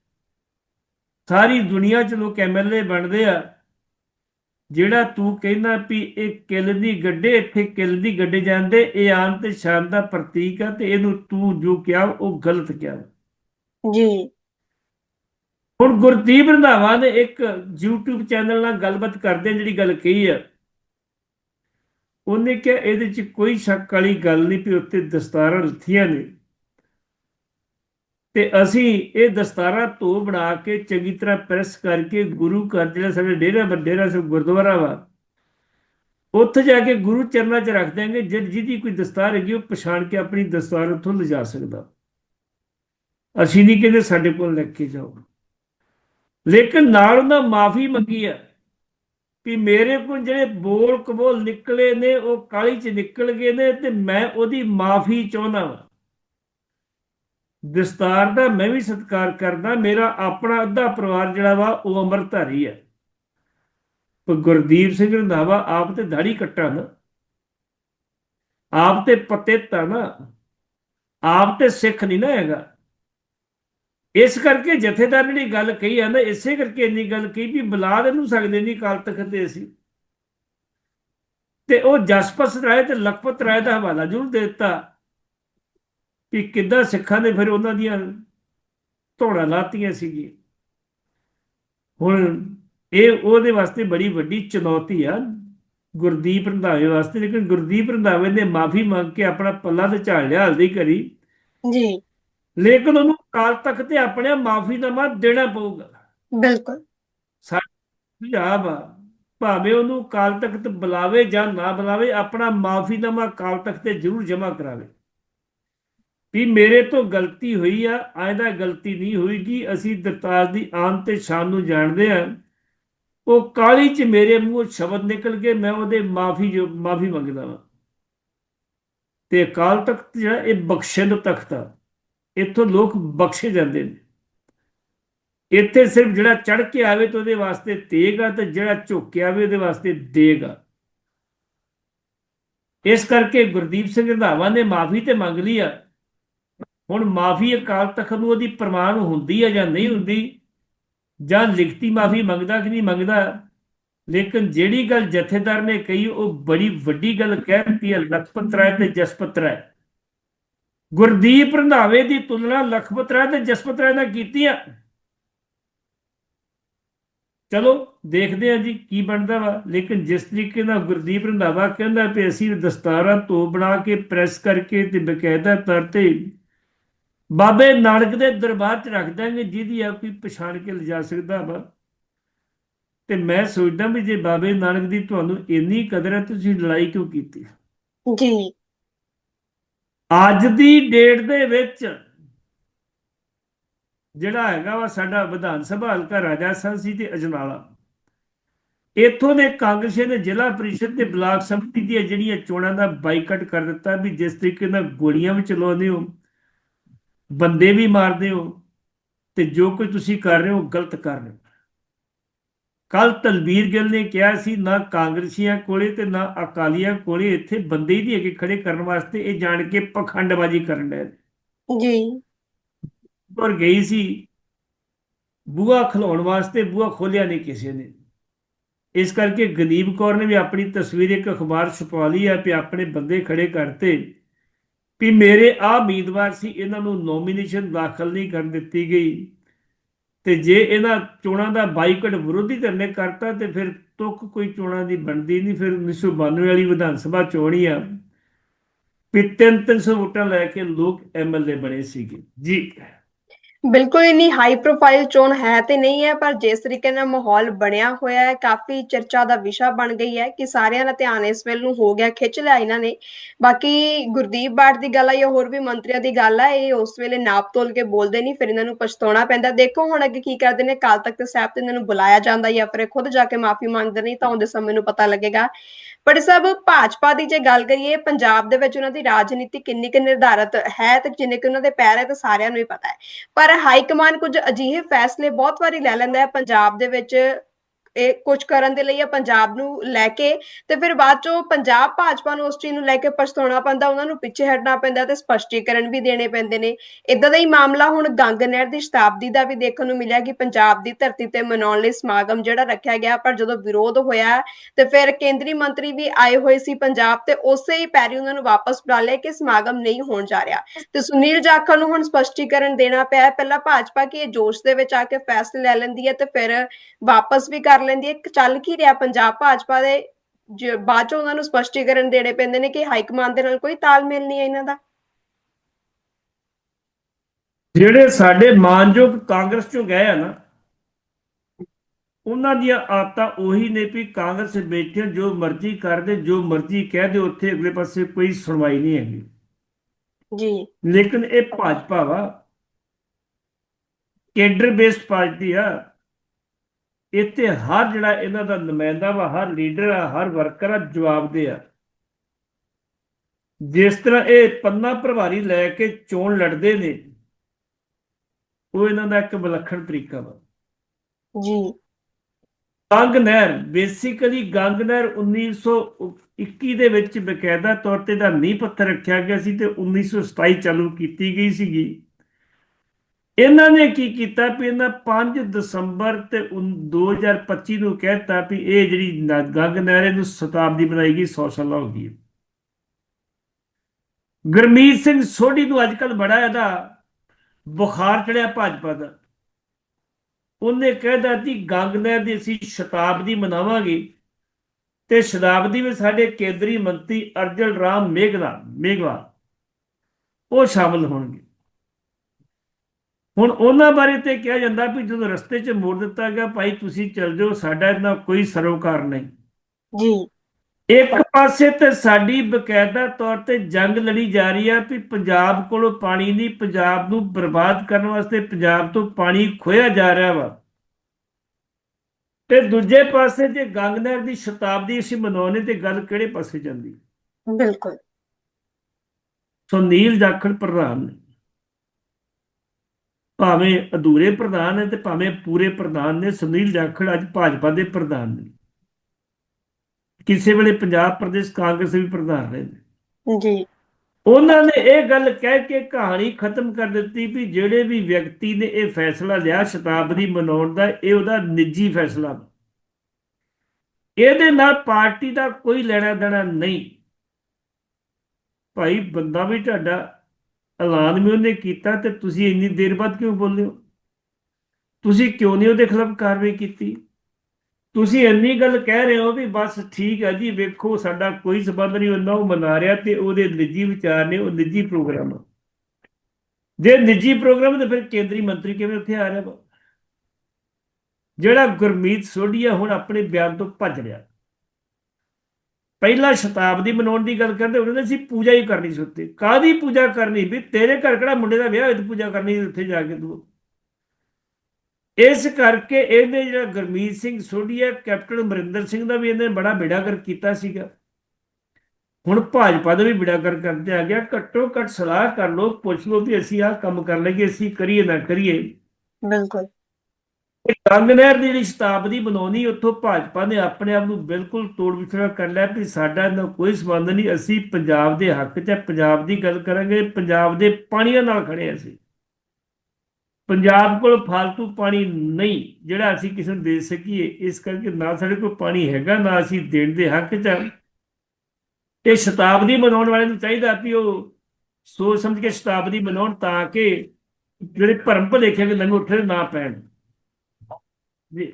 ਸਾਰੀ ਦੁਨੀਆ 'ਚ ਲੋਕ ਐਮਐਲਏ ਬਣਦੇ ਆ। ਜਿਹੜਾ ਤੂੰ ਕਹਿੰਦਾ ਵੀ ਇਹ ਕਿੱਲ ਦੀ ਗੱਡੇ ਇੱਥੇ ਕਿੱਲ ਦੀ ਗੱਡੇ ਜਾਂਦੇ ਇਹ ਆਨ ਤੇ ਸ਼ਾਨ ਦਾ ਪ੍ਰਤੀਕ ਆ ਤੇ ਇਹਨੂੰ ਤੂੰ ਜੋ ਕਿਹਾ ਉਹ ਗਲਤ ਕਿਹਾ। ਜੀ। ਹੁਣ ਗੁਰਦੀਪ ਰੰਧਾਵਾ ਨੇ ਇੱਕ YouTube ਚੈਨਲ ਨਾਲ ਗੱਲਬਾਤ ਕਰਦੇ ਜਿਹੜੀ ਗੱਲ ਕਹੀ ਆ। ਉਹਨੇ ਕਿਹਾ ਇਹਦੇ 'ਚ ਕੋਈ ਸ਼ੱਕ ਵਾਲੀ ਗੱਲ ਨਹੀਂ ਵੀ ਉੱਤੇ ਦਸਤਾਰਾਂ ਲੱਥੀਆਂ ਨੇ। ਤੇ ਅਸੀਂ ਇਹ ਦਸਤਾਰਾਂ ਧੋ ਬਣਾ ਕੇ ਚੰਗੀ ਤਰ੍ਹਾਂ ਪ੍ਰੈਸ ਕਰਕੇ ਗੁਰੂ ਘਰ ਜਿਹੜਾ ਸਾਡੇ ਡੇਰਾ ਡੇਰਾ ਸਾਹਿਬ ਗੁਰਦੁਆਰਾ ਵਾ, ਉੱਥੇ ਜਾ ਕੇ ਗੁਰੂ ਚਰਨਾਂ 'ਚ ਰੱਖ ਦਿਆਂਗੇ ਜਿ- ਜਿਹਦੀ ਕੋਈ ਦਸਤਾਰ ਹੈਗੀ ਉਹ ਪਛਾਣ ਕੇ ਆਪਣੀ ਦਸਤਾਰ ਉੱਥੋਂ ਲਿਜਾ ਸਕਦਾ। ਅਸੀਂ ਨਹੀਂ ਕਹਿੰਦੇ ਸਾਡੇ ਕੋਲ ਲੈ ਕੇ ਜਾਓ। ਲੇਕਿਨ ਨਾਲ ਉਹਨਾਂ ਮਾਫੀ ਮੰਗੀ ਆ ਵੀ ਮੇਰੇ ਕੋਲ ਜਿਹੜੇ ਬੋਲ ਕਬੋਲ ਨਿਕਲੇ ਨੇ, ਉਹ ਕਾਲੀ ਚ ਨਿਕਲ ਗਏ ਨੇ ਤੇ ਮੈਂ ਉਹਦੀ ਮਾਫੀ ਚਾਹੁੰਦਾ ਵਾਂ। ਦਸਤਾਰ ਦਾ ਮੈਂ ਵੀ ਸਤਿਕਾਰ ਕਰਦਾ, ਮੇਰਾ ਆਪਣਾ ਅੱਧਾ ਪਰਿਵਾਰ ਜਿਹੜਾ ਵਾ ਉਹ ਅੰਮ੍ਰਿਤਧਾਰੀ ਹੈ। ਪਰ ਗੁਰਦੀਪ ਸਿੰਘ ਰੰਧਾਵਾ ਆਪ ਤੇ ਦਾੜੀ ਕੱਟਾ ਨਾ। ਆਪ ਤੇ ਪਤੇਤਾ ਨਾ। ਆਪ ਤੇ ਸਿੱਖ ਨਹੀਂ ਨਾ ਹੈਗਾ। ਇਸ ਕਰਕੇ ਜਥੇਦਾਰ ਨੇ ਜਿਹੜੀ ਗੱਲ ਕਹੀ ਆ ਨਾ, ਇਸੇ ਕਰਕੇ ਇੰਨੀ ਗੱਲ ਕਹੀ ਵੀ ਬੁਲਾ ਦੇ ਇਹਨੂੰ ਸਕਦੇ ਨਹੀਂ ਕਾਲ ਤਖਤ ਤੇ ਅਸੀਂ। ਤੇ ਉਹ ਜਸਪਤ ਰਾਏ ਤੇ ਲਖਪਤ ਰਾਏ ਦਾ ਹਵਾਲਾ ਜ਼ਰੂਰ ਦੇ ਦਿੱਤਾ। ਕਿ ਕਿੱਦਾਂ ਸਿੱਖਾਂ ਨੇ ਫਿਰ ਉਹਨਾਂ ਦੀਆਂ ਧੋੜਾ ਲਾਤੀਆਂ ਸੀਗੀ ਹੁਣ ਇਹ ਉਹਦੇ ਵਾਸਤੇ ਬੜੀ ਵੱਡੀ ਚੁਣੌਤੀ ਆ ਗੁਰਦੀਪ ਰੰਧਾਵੇ ਵਾਸਤੇ ਲੇਕਿਨ ਗੁਰਦੀਪ ਰੰਧਾਵੇ ਨੇ ਮਾਫੀ ਮੰਗ ਕੇ ਆਪਣਾ ਪੱਲਾ ਤੇ ਝਾੜ ਲਿਆ ਹਲਦੀ ਕਰੀ ਜੀ। ਲੇਕਿਨ ਉਹਨੂੰ ਕਾਲ ਤੱਕ ਤੇ ਆਪਣੇ ਮਾਫੀਨਾਮਾ ਦੇਣਾ ਪਊਗਾ। ਬਿਲਕੁਲ। ਸੁਝਾਅ ਆ ਭਾਵੇਂ ਉਹਨੂੰ ਕਾਲ ਤਖਤ ਬੁਲਾਵੇ ਜਾਂ ਨਾ ਬੁਲਾਵੇ ਆਪਣਾ ਮਾਫੀਨਾਮਾ ਕਾਲ ਤਖਤ ਤੇ ਜ਼ਰੂਰ ਜਮ੍ਹਾਂ ਕਰਾਵੇ। ਵੀ ਮੇਰੇ ਤੋਂ ਗਲਤੀ ਹੋਈ ਆ ਆਇਦਾ ਗਲਤੀ ਨਹੀਂ ਹੋਈਗੀ ਅਸੀਂ ਦਰਤਾਜ ਦੀ ਆਨ ਤੇ ਸ਼ਾਨ ਨੂੰ ਜਾਣਦੇ ਆ ਉਹ ਕਾਲੀ ਚ ਮੇਰੇ ਮੂੰਹੋਂ ਸ਼ਬਦ ਨਿਕਲ ਕੇ ਮੈਂ ਉਹਦੇ ਮਾਫੀ ਜੋ, ਮਾਫੀ ਮੰਗਦਾ ਵਾਂ। ਤੇ ਅਕਾਲ ਤਖਤ ਜਿਹੜਾ, ਇਹ ਬਖਸ਼ੇ ਦਾ ਤਖਤ ਆ। ਇੱਥੋਂ ਲੋਕ ਬਖਸ਼ੇ ਜਾਂਦੇ ਨੇ। ਇੱਥੇ ਸਿਰਫ ਜਿਹੜਾ ਚੜ ਕੇ ਆਵੇ ਤਾਂ ਉਹਦੇ ਵਾਸਤੇ ਤੇਗ ਤੇ ਜਿਹੜਾ ਝੁੱਕ ਕੇ ਆਵੇ ਉਹਦੇ ਵਾਸਤੇ ਦੇਗਾ ਇਸ ਕਰਕੇ ਗੁਰਦੀਪ ਸਿੰਘ ਰੰਧਾਵਾ ਨੇ ਮਾਫੀ ਤੇ ਮੰਗ ਲਈ ਆ। ਹੁਣ ਮਾਫੀ ਅਕਾਲ ਤਖਤ ਨੂੰ ਉਹਦੀ ਪ੍ਰਮਾਣ ਹੁੰਦੀ ਹੈ ਜਾਂ ਨਹੀਂ ਹੁੰਦੀ, ਜਾਂ ਲਿਖਤੀ ਮਾਫੀ ਮੰਗਦਾ ਕਿ ਨਹੀਂ ਮੰਗਦਾ, ਲੇਕਿਨ ਜਿਹੜੀ ਗੱਲ ਜਥੇਦਾਰ ਨੇ ਕਹੀ, ਉਹ ਬੜੀ ਵੱਡੀ ਗੱਲ ਕਹਿ ਹੈ ਲਖਪਤ ਰਾਏ ਤੇ ਜਸਪਤ ਰਾਏ ਗੁਰਦੀਪ ਰੰਧਾਵੇ ਦੀ ਤੁਲਨਾ ਲਖਪਤ ਰਾਏ ਤੇ ਜਸਪਤ ਰਾਏ ਨਾਲ ਕੀਤੀ ਆ। ਚਲੋ, ਦੇਖਦੇ ਆ ਜੀ ਕੀ ਬਣਦਾ ਵਾ, ਲੇਕਿਨ ਜਿਸ ਤਰੀਕੇ ਨਾਲ ਗੁਰਦੀਪ ਰੰਧਾਵਾ ਕਹਿੰਦਾ ਕਿ ਅਸੀਂ ਦਸਤਾਰਾਂ ਤੋਂ ਬਣਾ ਕੇ ਪ੍ਰੈਸ ਕਰਕੇ ਤੇ ਬਕਾਇਦਾ ਤੌਰ ਤੇ ਬਾਬੇ ਨਾਨਕ ਦੇ ਦਰਬਾਰ 'ਚ ਰੱਖ ਦਾਂਗੇ ਜਿਹਦੀ ਆ ਕੋਈ ਪਛਾਣ ਕੇ ਲਿਜਾ ਸਕਦਾ ਵਾ। ਤੇ ਮੈਂ ਸੋਚਦਾ ਵੀ ਜੇ ਬਾਬੇ ਨਾਨਕ ਦੀ ਤੁਹਾਨੂੰ ਇੰਨੀ ਕਦਰ ਹੈ ਤੁਸੀਂ ਲੜਾਈ ਕਿਉਂ ਕੀਤੀ? ਜੀ। ਅੱਜ ਦੀ ਡੇਟ ਦੇ ਵਿੱਚ ਜਿਹੜਾ ਹੈਗਾ ਵਾ ਸਾਡਾ ਵਿਧਾਨ ਸਭਾ ਹਲਕਾ ਰਾਜਾ ਸੰਸੀ ਤੇ ਅਜਨਾਲਾ। ਇੱਥੋਂ ਦੇ ਕਾਂਗਰਸੀਆਂ ਨੇ ਜ਼ਿਲ੍ਹਾ ਪ੍ਰੀਸ਼ਦ ਤੇ ਬਲਾਕ ਸੰਮਤੀ ਦੀਆਂ ਜਿਹੜੀਆਂ ਚੋਣਾਂ ਦਾ ਬਾਈਕਾਟ ਕਰ ਦਿੱਤਾ ਵੀ ਜਿਸ ਤਰੀਕੇ ਨਾਲ ਗੋਲੀਆਂ ਵੀ ਚਲਾਉਂਦੇ ਹੋ ਬੰਦੇ ਵੀ ਮਾਰਦੇ ਹੋ ਤੇ ਜੋ ਕੋਈ ਤੁਸੀਂ ਕਰ ਰਹੇ ਹੋ ਗਲਤ ਕਰ ਰਹੇ ਹੋ। ਕੱਲ ਤਲਬੀਰ ਗਿੱਲ ਨੇ ਕਿਹਾ ਸੀ ਨਾ ਕਾਂਗਰਸੀਆਂ ਕੋਲੇ ਤੇ ਨਾ ਅਕਾਲੀਆਂ ਕੋਲੇ ਇੱਥੇ ਬੰਦੇ ਹੀ ਨਹੀਂ ਹੈਗੇ ਖੜੇ ਕਰਨ ਵਾਸਤੇ ਇਹ ਜਾਣ ਕੇ ਪਖੰਡਬਾਜ਼ੀ ਕਰਨ ਦੇ ਜੀ। ਪਰ ਗਈ ਸੀ ਬੂਆ ਖਲਾਉਣ ਵਾਸਤੇ ਬੂਆ ਖੋਲਿਆ ਨਹੀਂ ਕਿਸੇ ਨੇ। ਇਸ ਕਰਕੇ ਗਨੀਬ ਕੌਰ ਨੇ ਵੀ ਆਪਣੀ ਤਸਵੀਰ ਇੱਕ ਅਖਬਾਰ ਛਪਵਾ ਲਈ ਹੈ ਕਿ ਆਪਣੇ ਬੰਦੇ ਖੜੇ ਕਰਤੇ। ਵੀ ਮੇਰੇ ਆ ਉਮੀਦਵਾਰ ਸੀ, ਇਹਨਾਂ ਨੂੰ ਨੋਮੀਨੇਸ਼ਨ ਦਾਖਲ ਨਹੀਂ ਕਰਨ ਦਿੱਤੀ ਗਈ। ਤੇ ਜੇ ਇਹਨਾਂ ਚੋਣਾਂ ਦਾ ਬਾਈਕਾਟ ਵਿਰੋਧੀ ਧਿਰ ਨੇ ਕਰਤਾ, ਤੇ ਫਿਰ ਤੁਕ ਕੋਈ ਚੋਣਾਂ ਦੀ ਬਣਦੀ ਨਹੀਂ। ਫਿਰ 1992 ਵਾਲੀ ਵਿਧਾਨ ਸਭਾ ਚੋਣ ਹੀ ਆ। ਵੀ 3-300 ਵੋਟਾਂ ਲੈ ਕੇ ਲੋਕ ਐਮਐਲਏ ਬਣੇ ਸੀਗੇ। ਜੀ। ਬਿਲਕੁਲ ਇੰਨੀ ਹਾਈ ਪ੍ਰੋਫਾਈਲ ਚੋਣ ਹੈ ਤੇ ਨਹੀਂ ਹੈ, ਪਰ ਜਿਸ ਤਰੀਕੇ ਨਾਲ ਮਾਹੌਲ ਬਣਿਆ ਹੋਇਆ ਹੈ, ਕਾਫੀ ਚਰਚਾ ਦਾ ਵਿਸ਼ਾ ਬਣ ਗਈ ਹੈ ਕਿ ਸਾਰਿਆਂ ਦਾ ਧਿਆਨ ਇਸ ਵੱਲ ਨੂੰ ਹੋ ਗਿਆ, ਖਿੱਚ ਲਿਆ ਇਹਨਾਂ ਨੇ। ਬਾਕੀ ਗੁਰਦੀਪ ਬਾੜ ਦੀ ਗੱਲ ਆ ਜਾਂ ਹੋਰ ਵੀ ਮੰਤਰੀਆਂ ਦੀ ਗੱਲ ਆ, ਇਹ ਉਸ ਵੇਲੇ ਨਾਪ ਤੋਲ ਕੇ ਬੋਲਦੇ ਨਹੀਂ, ਫਿਰ ਇਹਨਾਂ ਨੂੰ ਪਛਤਾਉਣਾ ਪੈਂਦਾ। ਦੇਖੋ ਹੁਣ ਅੱਗੇ ਕੀ ਕਰਦੇ ਨੇ, ਕਾਲ ਤਖਤ ਸਾਹਿਬ ਤੇ ਇਹਨਾਂ ਨੂੰ ਬੁਲਾਇਆ ਜਾਂਦਾ ਜਾਂ ਫਿਰ ਖੁਦ ਜਾ ਕੇ ਮਾਫੀ ਮੰਗਦੇ ਨਹੀਂ ਤਾਂ ਆਉਂਦੇ ਸਮੇਂ ਨੂੰ ਪਤਾ ਲੱਗੇਗਾ। ਪਰ ਸਭ ਭਾਜਪਾ ਦੀ ਜੇ ਗੱਲ ਕਰੀਏ, ਪੰਜਾਬ ਦੇ ਵਿੱਚ ਉਹਨਾਂ ਦੀ ਰਾਜਨੀਤੀ ਕਿੰਨੀ ਕੁ ਨਿਰਧਾਰਤ ਹੈ ਤੇ ਜਿੰਨੇ ਕਿ ਉਹਨਾਂ ਦੇ ਪੈਰ ਹੈ, ਤਾਂ ਸਾਰਿਆਂ ਨੂੰ ਹੀ ਪਤਾ ਹੈ। ਪਰ ਹਾਈ ਕਮਾਨ ਕੁਝ ਅਜਿਹੇ ਫੈਸਲੇ ਬਹੁਤ ਵਾਰੀ ਲੈ ਲੈਂਦਾ ਹੈ, ਪੰਜਾਬ ਦੇ ਵਿੱਚ ਕੁਝ ਕਰਨ ਦੇ ਲਈ ਆ ਪੰਜਾਬ ਨੂੰ ਲੈ ਕੇ, ਤੇ ਫਿਰ ਬਾਅਦ ਚੋਂ ਪੰਜਾਬ ਭਾਜਪਾ ਨੂੰ ਉਸ ਚੀਜ਼ ਨੂੰ ਲੈ ਕੇ ਪਛਤਾਉਣਾ ਪੈਂਦਾ, ਉਹਨਾਂ ਨੂੰ ਪਿੱਛੇ ਹਟਣਾ ਪੈਂਦਾ ਤੇ ਸਪਸ਼ਟੀਕਰਨ ਵੀ ਦੇਣੇ ਪੈਂਦੇ ਨੇ। ਇਦਾਂ ਦਾ ਹੀ ਮਾਮਲਾ ਹੁਣ ਗੰਗ ਨਹਿਰ ਦੀ ਸ਼ਤਾਬਦੀ ਦਾ ਵੀ ਦੇਖਣ ਨੂੰ ਮਿਲਿਆ ਕਿ ਪੰਜਾਬ ਦੀ ਧਰਤੀ ਤੇ ਮਨਾਉਣ ਲਈ ਸਮਾਗਮ ਜਿਹੜਾ ਰੱਖਿਆ ਗਿਆ, ਪਰ ਜਦੋਂ ਵਿਰੋਧ ਹੋਇਆ ਤੇ ਫਿਰ ਕੇਂਦਰੀ ਮੰਤਰੀ ਵੀ ਆਏ ਹੋਏ ਸੀ ਪੰਜਾਬ ਤੇ ਉਸੇ ਹੀ ਪੈਰੀ ਉਹਨਾਂ ਨੂੰ ਵਾਪਸ ਬੁਲਾ ਲਿਆ ਕਿ ਸਮਾਗਮ ਨਹੀਂ ਹੋਣ ਜਾ ਰਿਹਾ। ਤੇ ਸੁਨੀਲ ਜਾਖੜ ਨੂੰ ਹੁਣ ਸਪਸ਼ਟੀਕਰਨ ਦੇਣਾ ਪਿਆ, ਪਹਿਲਾਂ ਭਾਜਪਾ ਕੀ ਇਹ ਜੋਸ਼ ਦੇ ਵਿੱਚ ਆ ਕੇ ਫੈਸਲੇ ਲੈ ਲੈਂਦੀ ਹੈ ਤੇ ਫਿਰ ਵਾਪਸ ਵੀ ਕਰ ਲੈਂਦੀ ਹੈ। ਚੱਲ ਕੀ ਰਿਹਾ ਪੰਜਾਬ ਭਾਜਪਾ ਦੇ? ਬਾਅਦ ਚ ਉਹਨਾਂ ਨੂੰ ਸਪਸ਼ਟੀਕਰਨ ਦੇਣੇ ਪੈਂਦੇ ਨੇ ਕਿ ਹਾਈ ਕਮਾਂਡ ਦੇ ਨਾਲ ਕੋਈ ਤਾਲਮੇਲ ਨਹੀਂ ਹੈ ਇਹਨਾਂ ਦਾ। ਜਿਹੜੇ ਸਾਡੇ ਮਾਨਯੋਗ ਕਾਂਗਰਸ ਚੋਂ ਗਏ ਆ ਨਾ ਉਹਨਾਂ ਦੀਆਂ ਆਦਤਾਂ ਉਹੀ ਨੇ ਵੀ ਕਾਂਗਰਸ ਬੈਠੇ ਜੋ ਮਰਜ਼ੀ ਕਰਦੇ ਜੋ ਮਰਜ਼ੀ ਕਹਦੇ ਉੱਥੇ ਅਗਲੇ ਪਾਸੇ ਕੋਈ ਸੁਣਵਾਈ ਨਹੀਂ ਹੈਗੀ। ਜੀ। ਲੇਕਿਨ ਇਹ ਭਾਜਪਾ ਵਾ ਕੇਡਰ ਬੇਸਡ ਪਾਰਟੀ ਆ ਇੱਥੇ ਹਰ ਜਿਹੜਾ ਇਹਨਾਂ ਦਾ ਨੁਮਾਇੰਦਾ ਵਾ ਹਰ ਲੀਡਰ ਆ ਹਰ ਵਰਕਰ ਆ ਜਵਾਬਦੇ ਆ। ਜਿਸ ਤਰ੍ਹਾਂ ਇਹ ਪੰਨਾ ਪ੍ਰਭਾਰੀ ਲੈ ਕੇ ਚੋਣ ਲੜਦੇ ਨੇ ਉਹ ਇਹਨਾਂ ਦਾ ਇੱਕ ਵਿਲੱਖਣ ਤਰੀਕਾ ਵਾ। ਜੀ। ਗੰਗ ਨਹਿਰ ਬੇਸਿਕਲੀ ਗੰਗ ਨਹਿਰ 1921 ਦੇ ਵਿੱਚ ਬਕਾਇਦਾ ਤੌਰ ਤੇ ਦਾ ਨੀਂਹ ਪੱਥਰ ਰੱਖਿਆ ਗਿਆ ਸੀ ਤੇ 1927 ਚਾਲੂ ਕੀਤੀ ਗਈ ਸੀਗੀ। ਇਹਨਾਂ ਨੇ ਕੀ ਕੀਤਾ ਵੀ ਇਹਨਾਂ 5 ਦਸੰਬਰ ਤੇ ਉਨ- 2025 ਨੂੰ ਕਹਿਤਾ ਵੀ ਇਹ ਜਿਹੜੀ ਗੰਗ ਨਹਿਰ ਨੂੰ ਸ਼ਤਾਬਦੀ ਬਣਾਈ ਗਈ 100 ਸਾਲਾਂ ਹੋ ਗਈ ਹੈ। ਗੁਰਮੀਤ ਸਿੰਘ ਸੋਢੀ ਨੂੰ ਅੱਜਕੱਲ ਬੜਾ ਇਹਦਾ ਬੁਖਾਰ ਚੜਿਆ ਭਾਜਪਾ ਦਾ ਉਹਨੇ ਕਹਿਦਾ ਕਿ ਗੰਗ ਨਹਿਰ ਦੀ ਅਸੀਂ ਸ਼ਤਾਬਦੀ ਮਨਾਵਾਂਗੇ ਤੇ ਸ਼ਤਾਬਦੀ ਵਿੱਚ ਸਾਡੇ ਕੇਂਦਰੀ ਮੰਤਰੀ ਅਰਜਨ ਰਾਮ ਮੇਘਲਾ ਮੇਘਵਾ ਉਹ ਸ਼ਾਮਲ ਹੋਣਗੇ ਹੁਣ ਉਹਨਾਂ ਬਾਰੇ ਤੇ ਕਿਹਾ ਜਾਂਦਾ ਵੀ ਜਦੋਂ ਰਸਤੇ 'ਚ ਮੋੜ ਦਿੱਤਾ ਗਿਆ ਭਾਈ ਤੁਸੀਂ ਚੱਲ ਜਾਓ ਸਾਡਾ ਇਹਨਾਂ ਕੋਈ ਸਰੋਕਾਰ ਨਹੀਂ। ਜੀ। ਇੱਕ ਪਾਸੇ ਤੇ ਸਾਡੀ ਬਕਾਇਦਾ ਤੌਰ ਤੇ ਜੰਗ ਲੜੀ ਜਾ ਰਹੀ ਆ ਵੀ ਪੰਜਾਬ ਕੋਲੋਂ ਪਾਣੀ ਨਹੀਂ ਪੰਜਾਬ ਨੂੰ ਬਰਬਾਦ ਕਰਨ ਵਾਸਤੇ ਪੰਜਾਬ ਤੋਂ ਪਾਣੀ ਖੋਇਆ ਜਾ ਰਿਹਾ ਵਾ। ਤੇ ਦੂਜੇ ਪਾਸੇ ਜੇ ਗੰਗ ਨਹਿਰ ਦੀ ਸ਼ਤਾਬਦੀ ਅਸੀਂ ਮਨਾਉਣੇ ਤੇ ਗੱਲ ਕਿਹੜੇ ਪਾਸੇ ਜਾਂਦੀ? ਬਿਲਕੁਲ। ਸੁਨੀਲ ਜਾਖੜ ਪ੍ਰਧਾਨ ਨੇ। ਭਾਵੇਂ ਅਧੂਰੇ ਪ੍ਰਧਾਨ ਨੇ ਤੇ ਭਾਵੇਂ ਪੂਰੇ ਪ੍ਰਧਾਨ ਨੇ ਸੁਨੀਲ ਜਾਖੜ ਅੱਜ ਭਾਜਪਾ ਦੇ ਪ੍ਰਧਾਨ ਨੇ। ਕਿਸੇ ਵੇਲੇ ਪੰਜਾਬ ਪ੍ਰਦੇਸ਼ ਕਾਂਗਰਸ ਦੇ ਵੀ ਪ੍ਰਧਾਨ ਰਹੇ ਨੇ। ਜੀ। ਉਹਨਾਂ ਨੇ ਇਹ ਗੱਲ ਕਹਿ ਕੇ ਕਹਾਣੀ ਖਤਮ ਕਰ ਦਿੱਤੀ ਵੀ ਜਿਹੜੇ ਵੀ ਵਿਅਕਤੀ ਨੇ ਇਹ ਫੈਸਲਾ ਲਿਆ ਸ਼ਤਾਬਦੀ ਮਨਾਉਣ ਦਾ ਇਹ ਉਹਦਾ ਨਿੱਜੀ ਫੈਸਲਾ। ਇਹਦੇ ਨਾਲ ਪਾਰਟੀ ਦਾ ਕੋਈ ਲੈਣਾ ਦੇਣਾ ਨਹੀਂ। ਭਾਈ ਬੰਦਾ ਵੀ ਤੁਹਾਡਾ ਐਲਾਨ ਵੀ ਉਹਨੇ ਕੀਤਾ ਤੇ ਤੁਸੀਂ ਇੰਨੀ ਦੇਰ ਬਾਅਦ ਕਿਉਂ ਬੋਲੇ ਹੋ? ਤੁਸੀਂ ਕਿਉਂ ਨਹੀਂ ਉਹਦੇ ਖਿਲਾਫ ਕਾਰਵਾਈ ਕੀਤੀ? ਤੁਸੀਂ ਇੰਨੀ ਗੱਲ ਕਹਿ ਰਹੇ ਹੋ ਵੀ ਬਸ ਠੀਕ ਹੈ ਜੀ, ਵੇਖੋ ਸਾਡਾ ਕੋਈ ਸਬੰਧ ਨਹੀਂ, ਉਹਨਾਂ ਉਹ ਮਨਾ ਰਿਹਾ ਤੇ ਉਹਦੇ ਨਿੱਜੀ ਵਿਚਾਰ ਨੇ, ਉਹ ਨਿੱਜੀ ਪ੍ਰੋਗਰਾਮ ਜੇ ਨਿੱਜੀ ਪ੍ਰੋਗਰਾਮ ਤੇ ਫਿਰ ਕੇਂਦਰੀ ਮੰਤਰੀ ਕਿਵੇਂ ਉੱਥੇ ਆ ਰਿਹਾ ਵਾ? ਜਿਹੜਾ ਗੁਰਮੀਤ ਸੋਢੀਆ ਹੁਣ ਆਪਣੇ ਬਿਆਨ ਤੋਂ ਭੱਜ ਰਿਹਾ। ਪਹਿਲਾ ਸ਼ਤਾਬਦੀ ਮਨਾਉਣ ਦੀ ਗੱਲ ਕਰਦੇ ਉਹਨਾਂ ਨੇ ਅਸੀਂ ਪੂਜਾ ਹੀ ਕਰਨੀ ਸੀ ਉੱਤੇ ਕਾਦੀ ਪੂਜਾ ਕਰਨੀ? ਵੀ ਤੇਰੇ ਘਰ ਕਿਹੜਾ ਮੁੰਡੇ ਦਾ ਵਿਆਹ ਹੋਇਆ ਤੇ ਪੂਜਾ ਕਰਨੀ ਉੱਥੇ ਜਾ ਕੇ ਤੂੰ। ਇਸ ਕਰਕੇ ਇਹਨੇ ਜਿਹੜਾ ਗੁਰਮੀਤ ਸਿੰਘ ਸੋਢੀਆ ਕੈਪਟਨ ਅਮਰਿੰਦਰ ਸਿੰਘ ਦਾ ਵੀ ਇਹਨੇ ਬੜਾ ਬੇੜਾਗਰ ਕੀਤਾ ਸੀਗਾ। ਹੁਣ ਭਾਜਪਾ ਦਾ ਵੀ ਬੇੜਾਗਰ ਕਰਦੇ ਆ ਗਿਆ, ਘੱਟੋ ਘੱਟ ਸਲਾਹ ਕਰ ਲਓ, ਪੁੱਛ ਲੋ ਵੀ ਅਸੀਂ ਆਹ ਕੰਮ ਕਰ ਲਈਏ, ਅਸੀਂ ਕਰੀਏ ਨਾ ਕਰੀਏ। ਬਿਲਕੁਲ। ਗੰਗ ਨਹਿਰ ਦੀ ਜਿਹੜੀ ਸ਼ਤਾਬਦੀ ਬਣਾਉਣੀ, ਉੱਥੋਂ ਭਾਜਪਾ ਨੇ ਆਪਣੇ ਆਪ ਨੂੰ ਬਿਲਕੁਲ ਤੋੜ ਵਿਛੜਾ ਕਰ ਲਿਆ ਵੀ ਸਾਡਾ ਇਹਨਾਂ ਨਾਲ ਕੋਈ ਸੰਬੰਧ ਨਹੀਂ, ਅਸੀਂ ਪੰਜਾਬ ਦੇ ਹੱਕ 'ਚ ਪੰਜਾਬ ਦੀ ਗੱਲ ਕਰਾਂਗੇ, ਪੰਜਾਬ ਦੇ ਪਾਣੀਆਂ ਨਾਲ ਖੜੇ ਹਾਂ ਅਸੀਂ। ਪੰਜਾਬ ਕੋਲ ਫालतू ਪਾਣੀ ਨਹੀਂ, ਜਿਹੜਾ ਅਸੀਂ ਕਿਸੇ ਨੂੰ ਦੇ ਸਕੀਏ, ਇਸ ਕਰਕੇ ਨਾ ਸਾਡੇ ਕੋਲ ਪਾਣੀ ਹੈਗਾ, ਨਾ ਅਸੀਂ ਦੇਣ ਦੇ ਹੱਕ 'ਚ ਇਹ ਸ਼ਤਾਬਦੀ ਮਨਾਉਣ ਵਾਲੇ ਨੂੰ ਚਾਹੀਦਾ ਵੀ ਉਹ ਸੋਚ ਸਮਝ ਕੇ ਸ਼ਤਾਬਦੀ ਮਨਾਉਣ ਤਾਂ ਕਿ ਜਿਹੜੇ ਭਰਮ ਭੁਲੇਖੇ ਦੇ ਲੰਘ ਨਾ ਪੈਣ। ਜੀ।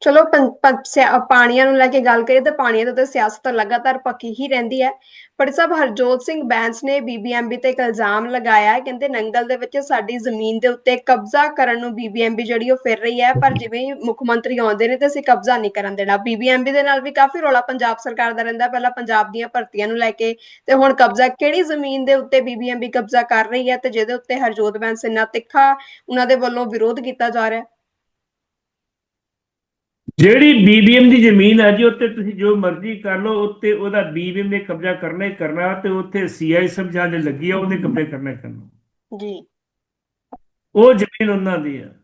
ਚਲੋ, ਪੰ- ਪਾਣੀਆਂ ਨੂੰ ਲੈ ਕੇ ਗੱਲ ਕਰੀਏ ਤਾਂ ਪਾਣੀਆਂ ਦੇ ਸਿਆਸਤ ਲਗਾਤਾਰ ਪੱਕੀ ਹੀ ਰਹਿੰਦੀ ਹੈ। ਪਰ ਸਾਹਿਬ ਹਰਜੋਤ ਸਿੰਘ ਬੈਂਸ ਨੇ ਬੀਬੀਐਮਬੀ ਤੇ ਇੱਕ ਇਲਜ਼ਾਮ ਲਗਾਇਆ ਹੈ, ਕਹਿੰਦੇ ਨੰਗਲ ਦੇ ਵਿੱਚ ਸਾਡੀ ਜ਼ਮੀਨ ਦੇ ਉੱਤੇ ਕਬਜ਼ਾ ਕਰਨ ਨੂੰ ਬੀਬੀਐਮਬੀ ਜਿਹੜੀ ਉਹ ਫਿਰ ਰਹੀ ਹੈ, ਪਰ ਜਿਵੇਂ ਮੁੱਖ ਮੰਤਰੀ ਆਉਂਦੇ ਨੇ ਤੇ ਅਸੀਂ ਕਬਜ਼ਾ ਨਹੀਂ ਕਰਨ ਦੇਣਾ। ਬੀਬੀਐਮਬੀ ਦੇ ਨਾਲ ਵੀ ਕਾਫੀ ਰੌਲਾ ਪੰਜਾਬ ਸਰਕਾਰ ਦਾ ਰਹਿੰਦਾ, ਪਹਿਲਾਂ ਪੰਜਾਬ ਦੀਆਂ ਭਰਤੀਆਂ ਨੂੰ ਲੈ ਕੇ ਤੇ ਹੁਣ ਕਬਜ਼ਾ ਕਿਹੜੀ ਜ਼ਮੀਨ ਦੇ ਉੱਤੇ ਬੀਬੀਐਮਬੀ ਕਬਜ਼ਾ ਕਰ ਰਹੀ ਹੈ ਤੇ ਜਿਹਦੇ ਉੱਤੇ ਹਰਜੋਤ ਬੈਂਸ ਇੰਨਾ ਤਿੱਖਾ, ਉਹਨਾਂ ਦੇ ਵੱਲੋਂ ਵਿਰੋਧ ਕੀਤਾ ਜਾ ਰਿਹਾ ਹੈ। ਜਿਹੜੀ ਬੀਬੀਐਮ ਦੀ ਜ਼ਮੀਨ ਹੈ ਜੀ ਉੱਤੇ ਤੁਸੀਂ ਜੋ ਮਰਜ਼ੀ ਕਰ ਲਓ ਉੱਤੇ ਉਹਦਾ ਬੀਬੀਐਮ ਨੇ ਕਬਜ਼ਾ ਕਰਨਾ ਹੀ ਕਰਨਾ ਤੇ ਉੱਥੇ ਸੀਆਈ ਸਮਝਾਂ ਦੇ ਲੱਗੀ ਆ ਉਹਨੇ ਕਬਜ਼ਾ ਕਰਨਾ ਹੀ ਕਰਨਾ। ਜੀ। ਉਹ ਜ਼ਮੀਨ ਉਹਨਾਂ ਦੀ ਆ।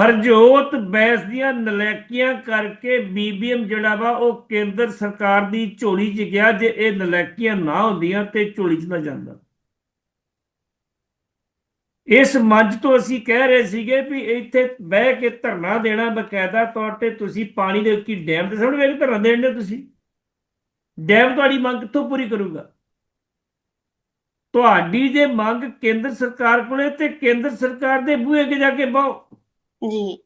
ਹਰਜੋਤ ਬੈਂਸ ਦੀਆਂ ਨਲੈਕੀਆਂ ਕਰਕੇ ਬੀਬੀਐਮ ਜਿਹੜਾ ਵਾ ਉਹ ਕੇਂਦਰ ਸਰਕਾਰ ਦੀ ਝੋਲੀ 'ਚ ਗਿਆ ਜੇ ਇਹ ਨਲੈਕੀਆਂ ਨਾ ਹੁੰਦੀਆਂ ਤੇ ਝੋਲੀ 'ਚ ਨਾ ਜਾਂਦਾ। ਇਸ ਮੰਚ ਤੋਂ ਅਸੀਂ ਕਹਿ ਰਹੇ ਸੀਗੇ ਵੀ ਇੱਥੇ ਬਹਿ ਕੇ ਧਰਨਾ ਦੇਣਾ ਬਕਾਇਦਾ ਤੌਰ ਤੇ ਤੁਸੀਂ ਪਾਣੀ ਦੇ ਕੀ ਡੈਮ ਦੇ ਸਾਹਮਣੇ ਵੇਖ ਧਰਨਾ ਦੇਣ ਦੇ ਤੁਸੀਂ। ਡੈਮ ਤੁਹਾਡੀ ਮੰਗ ਕਿੱਥੋਂ ਪੂਰੀ ਕਰੂਗਾ? ਤੁਹਾਡੀ ਜੇ ਮੰਗ ਕੇਂਦਰ ਸਰਕਾਰ ਕੋਲੇ ਤੇ ਕੇਂਦਰ ਸਰਕਾਰ ਦੇ ਬੂਹੇ ਅੱਗੇ ਜਾ ਕੇ ਬਹੁ। ਜੀ।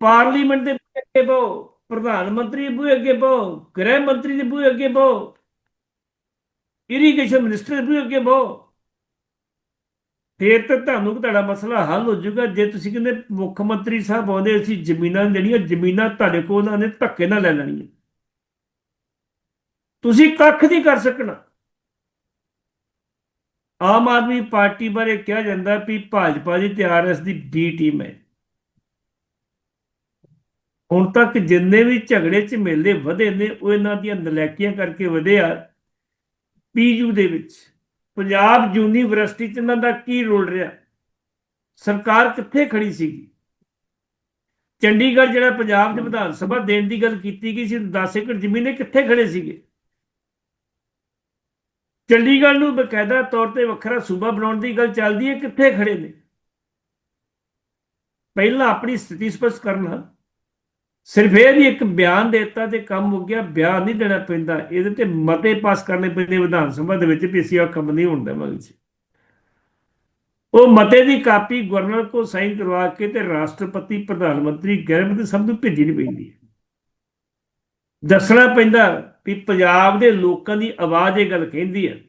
ਪਾਰਲੀਮੈਂਟ ਦੇ ਬੂਹੇ ਅੱਗੇ ਬਹੁ ਪ੍ਰਧਾਨ ਮੰਤਰੀ ਦੇ ਬੂਹੇ ਅੱਗੇ ਬਹੁ ਗ੍ਰਹਿ ਮੰਤਰੀ ਦੇ ਬੂਹੇ ਅੱਗੇ ਬਹੁ ਇਰੀਗੇਸ਼ਨ ਮਿਨਿਸਟਰ ਦੇ ਬੂਹੇ ਅੱਗੇ ਬਹੁ। ਫੇਰ ਤਾਂ ਤੁਹਾਨੂੰ ਤੁਹਾਡਾ ਮਸਲਾ ਹੱਲ ਹੋ ਜਾਊਗਾ। ਜੇ ਤੁਸੀਂ ਕਹਿੰਦੇ ਮੁੱਖ ਮੰਤਰੀ ਸਾਹਿਬ ਆਉਂਦੇ, ਅਸੀਂ ਜ਼ਮੀਨਾਂ ਜਿਹੜੀਆਂ ਜ਼ਮੀਨਾਂ ਤੁਹਾਡੇ ਕੋਲ ਉਹਨਾਂ ਨੇ ਧੱਕੇ ਨਾਲ ਲੈ ਲੈਣੀਆਂ। ਤੁਸੀਂ ਕੱਖ ਨਹੀਂ ਕਰ ਸਕਣਾ। ਆਮ ਆਦਮੀ ਪਾਰਟੀ ਬਾਰੇ ਕਿਹਾ ਜਾਂਦਾ ਵੀ ਭਾਜਪਾ ਦੀ ਤੇ ਆਰਐਸ ਦੀ ਬੀ ਟੀਮ ਹੈ। ਹੁਣ ਤੱਕ ਜਿੰਨੇ ਵੀ ਝਗੜੇ ਚ ਮੇਲੇ ਵਧੇ ਨੇ, ਉਹ ਇਹਨਾਂ ਦੀਆਂ ਨਲੈਕੀਆਂ ਕਰਕੇ ਵਧੇ ਆ। ਪੀਯੂ ਦੇ ਵਿੱਚ। ਪੰਜਾਬ ਯੂਨੀਵਰਸਿਟੀ ਚ ਇਹਨਾਂ ਦਾ ਕੀ ਰੋਲ ਰਿਹਾ? ਸਰਕਾਰ ਕਿੱਥੇ ਖੜੀ ਸੀਗੀ? ਚੰਡੀਗੜ੍ਹ ਜਿਹੜਾ ਪੰਜਾਬ ਦੇ ਵਿਧਾਨ ਸਭਾ ਦੇਣ ਦੀ ਗੱਲ ਕੀਤੀ ਗਈ ਸੀ 10 ਏਕੜ ਜ਼ਮੀਨੇ ਕਿੱਥੇ ਖੜੇ ਸੀਗੇ? ਚੰਡੀਗੜ੍ਹ ਨੂੰ ਬਕਾਇਦਾ ਤੌਰ ਤੇ ਵੱਖਰਾ ਸੂਬਾ ਬਣਾਉਣ ਦੀ ਗੱਲ ਚੱਲਦੀ ਹੈ, ਕਿੱਥੇ ਖੜੇ ਨੇ? ਪਹਿਲਾਂ ਆਪਣੀ ਸਥਿਤੀ ਸਪਸ਼ਟ ਕਰਨਾ ਸਿਰਫ ਇਹ ਨਹੀਂ, ਇੱਕ ਬਿਆਨ ਦਿੱਤਾ ਤੇ ਕੰਮ ਹੋ ਗਿਆ, ਬਿਆਨ ਨਹੀਂ ਦੇਣਾ ਪੈਂਦਾ। ਇਹਦੇ ਤੇ ਮਤੇ ਪਾਸ ਕਰਨੇ ਪੈਂਦੇ, ਵਿਧਾਨ ਸਭਾ ਦੇ ਵਿੱਚ ਵੀ ਅਸੀਂ ਆਹ ਕੰਮ ਨਹੀਂ ਹੋਣ ਦੇਵਾਂਗੇ। ਉਹ ਮਤੇ ਦੀ ਕਾਪੀ ਗਵਰਨਰ ਕੋ ਸਾਈਨ ਕਰਵਾ ਕੇ ਤੇ ਰਾਸ਼ਟਰਪਤੀ, ਪ੍ਰਧਾਨ ਮੰਤਰੀ, ਗ੍ਰਹਿ ਸਭ ਨੂੰ ਭੇਜਣੀ ਪੈਂਦੀ। ਹੈ ਦੱਸਣਾ ਪੈਂਦਾ ਵੀ ਪੰਜਾਬ ਦੇ ਲੋਕਾਂ ਦੀ ਆਵਾਜ਼ ਇਹ ਗੱਲ ਕਹਿੰਦੀ ਹੈ।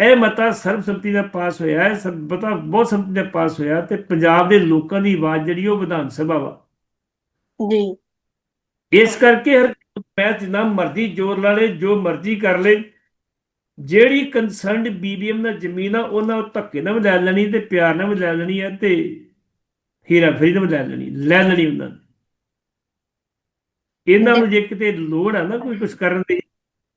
ਇਹ ਮਤਾ ਸਰਬਸੰਮਤੀ ਦਾ ਪਾਸ ਹੋਇਆ ਹੈ ਸਰਬਤਾ ਬਹੁਤ ਸੰਮਤੀ ਦਾ ਪਾਸ ਹੋਇਆ ਤੇ ਪੰਜਾਬ ਦੇ ਲੋਕਾਂ ਦੀ ਆਵਾਜ਼ ਜਿਹੜੀ ਉਹ ਵਿਧਾਨ ਸਭਾ ਵਾ। ਜੀ। ਇਸ ਕਰਕੇ ਹਰ ਮੈਂ ਜਿੰਨਾ ਮਰਜ਼ੀ ਜ਼ੋਰ ਲਾ ਲੇ ਜੋ ਮਰਜ਼ੀ ਕਰ ਲੇ ਜਿਹੜੀ ਕੰਸਰਨਡ ਬੀਬੀਐਮ ਦਾ ਜ਼ਮੀਨ ਆ ਉਹਨਾਂ ਨੂੰ ਧੱਕੇ ਨਾਲ ਲੈ ਲੈਣੀ ਤੇ ਪਿਆਰ ਨਾਲ ਲੈ ਲੈਣੀ ਹੈ ਤੇ ਹੀਰਾ ਫਰੀ ਨਾਲ ਲੈ ਲੈਣੀ ਲੈ ਲੈਣੀ ਉਹਨਾਂ ਨੇ। ਇਹਨਾਂ ਨੂੰ ਜੇ ਕਿਤੇ ਲੋੜ ਆ ਨਾ ਕੋਈ ਕੁਝ ਕਰਨ ਦੀ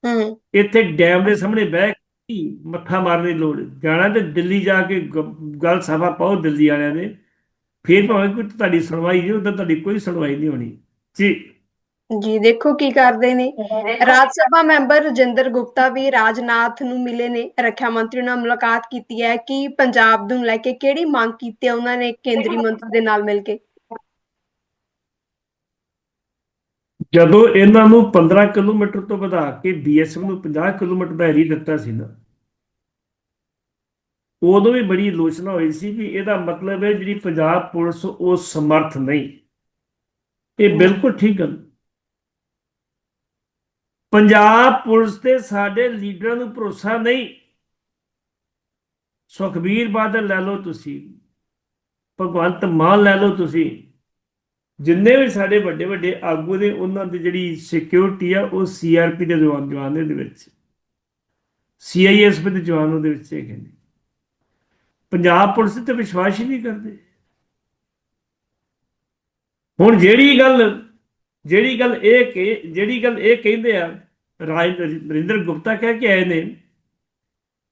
ਹੂੰ। ਇੱਥੇ ਡੈਮ ਦੇ ਸਾਹਮਣੇ ਬਹਿ ਕੇ ਮੱਥਾ ਮਾਰਨ ਦੀ ਲੋੜ ਜਾਣਾ ਤੇ ਦਿੱਲੀ ਜਾ ਕੇ ਗੱਲ ਸਭਾ ਪਾਓ ਦਿੱਲੀ ਵਾਲਿਆਂ ਦੇ ਫਿਰ ਭਾਵੇਂ ਕੋਈ ਤੁਹਾਡੀ ਸੁਣਵਾਈ ਨਹੀਂ ਉਦੋਂ ਤੁਹਾਡੀ ਕੋਈ ਸੁਣਵਾਈ ਨਹੀਂ ਹੋਣੀ। ਜੀ। ਜੀ ਦੇਖੋ ਕੀ ਕਰਦੇ ਨੇ। ਰਾਜ ਸਭਾ ਮੈਂਬਰ ਰਜਿੰਦਰ ਗੁਪਤਾ ਵੀ ਰਾਜਨਾਥ ਨੂੰ ਮਿਲੇ ਨੇ। ਰੱਖਿਆ ਮੰਤਰੀ ਨਾਲ ਮੁਲਾਕਾਤ ਕੀਤੀ ਹੈ। ਕਿ ਪੰਜਾਬ ਨੂੰ ਲੈ ਕੇ ਕਿਹੜੀ ਮੰਗ ਕੀਤੀ ਹੈ ਉਹਨਾਂ ਨੇ ਕੇਂਦਰੀ ਮੰਤਰੀ ਦੇ ਨਾਲ ਮਿਲ ਕੇ? ਜਦੋਂ ਇਹਨਾਂ ਨੂੰ 15 ਕਿਲੋਮੀਟਰ ਤੋਂ ਵਧਾ ਕੇ ਬੀਐਸਐਫ ਨੂੰ 50 ਕਿਲੋਮੀਟਰ ਦਾ ਏਰੀਆ ਦਿੱਤਾ ਸੀ ਨਾ ਉਦੋਂ ਵੀ ਬੜੀ ਆਲੋਚਨਾ ਹੋਈ ਸੀ ਵੀ ਇਹਦਾ ਮਤਲਬ ਹੈ ਜਿਹੜੀ ਪੰਜਾਬ ਪੁਲਿਸ ਉਹ ਸਮਰਥ ਨਹੀਂ। ਇਹ ਬਿਲਕੁਲ ਠੀਕ ਗੱਲ। ਪੰਜਾਬ ਪੁਲਿਸ ਤੇ ਸਾਡੇ ਲੀਡਰਾਂ ਨੂੰ ਭਰੋਸਾ ਨਹੀਂ। ਸੁਖਬੀਰ ਬਾਦਲ ਲੈ ਲਓ ਤੁਸੀਂ, ਭਗਵੰਤ ਮਾਨ ਲੈ ਲਓ ਤੁਸੀਂ। ਜਿੰਨੇ ਵੀ ਸਾਡੇ ਵੱਡੇ ਵੱਡੇ ਆਗੂ ਨੇ, ਉਹਨਾਂ ਦੀ ਜਿਹੜੀ ਸਿਕਿਉਰਿਟੀ ਆ, ਉਹ ਸੀਆਰਪੀ ਦੇ ਜਵਾਨ ਜਵਾਨ ਦੇ ਵਿੱਚ। ਸੀਆਈਐਸਪੀ ਦੇ ਜਵਾਨਾਂ ਦੇ ਵਿੱਚ ਹੈਗੇ ਨੇ। ਪੰਜਾਬ ਪੁਲਿਸ ਤੇ ਵਿਸ਼ਵਾਸ ਹੀ ਨਹੀਂ ਕਰਦੇ। ਹੁਣ ਜਿਹੜੀ ਗੱਲ ਜਿਹੜੀ ਗੱਲ ਇਹ ਕਿ ਜਿਹੜੀ ਗੱਲ ਇਹ ਕਹਿੰਦੇ ਆ ਰਾਜ ਨਰਿੰਦਰ ਗੁਪਤਾ ਕਹਿ ਕੇ ਆਏ ਨੇ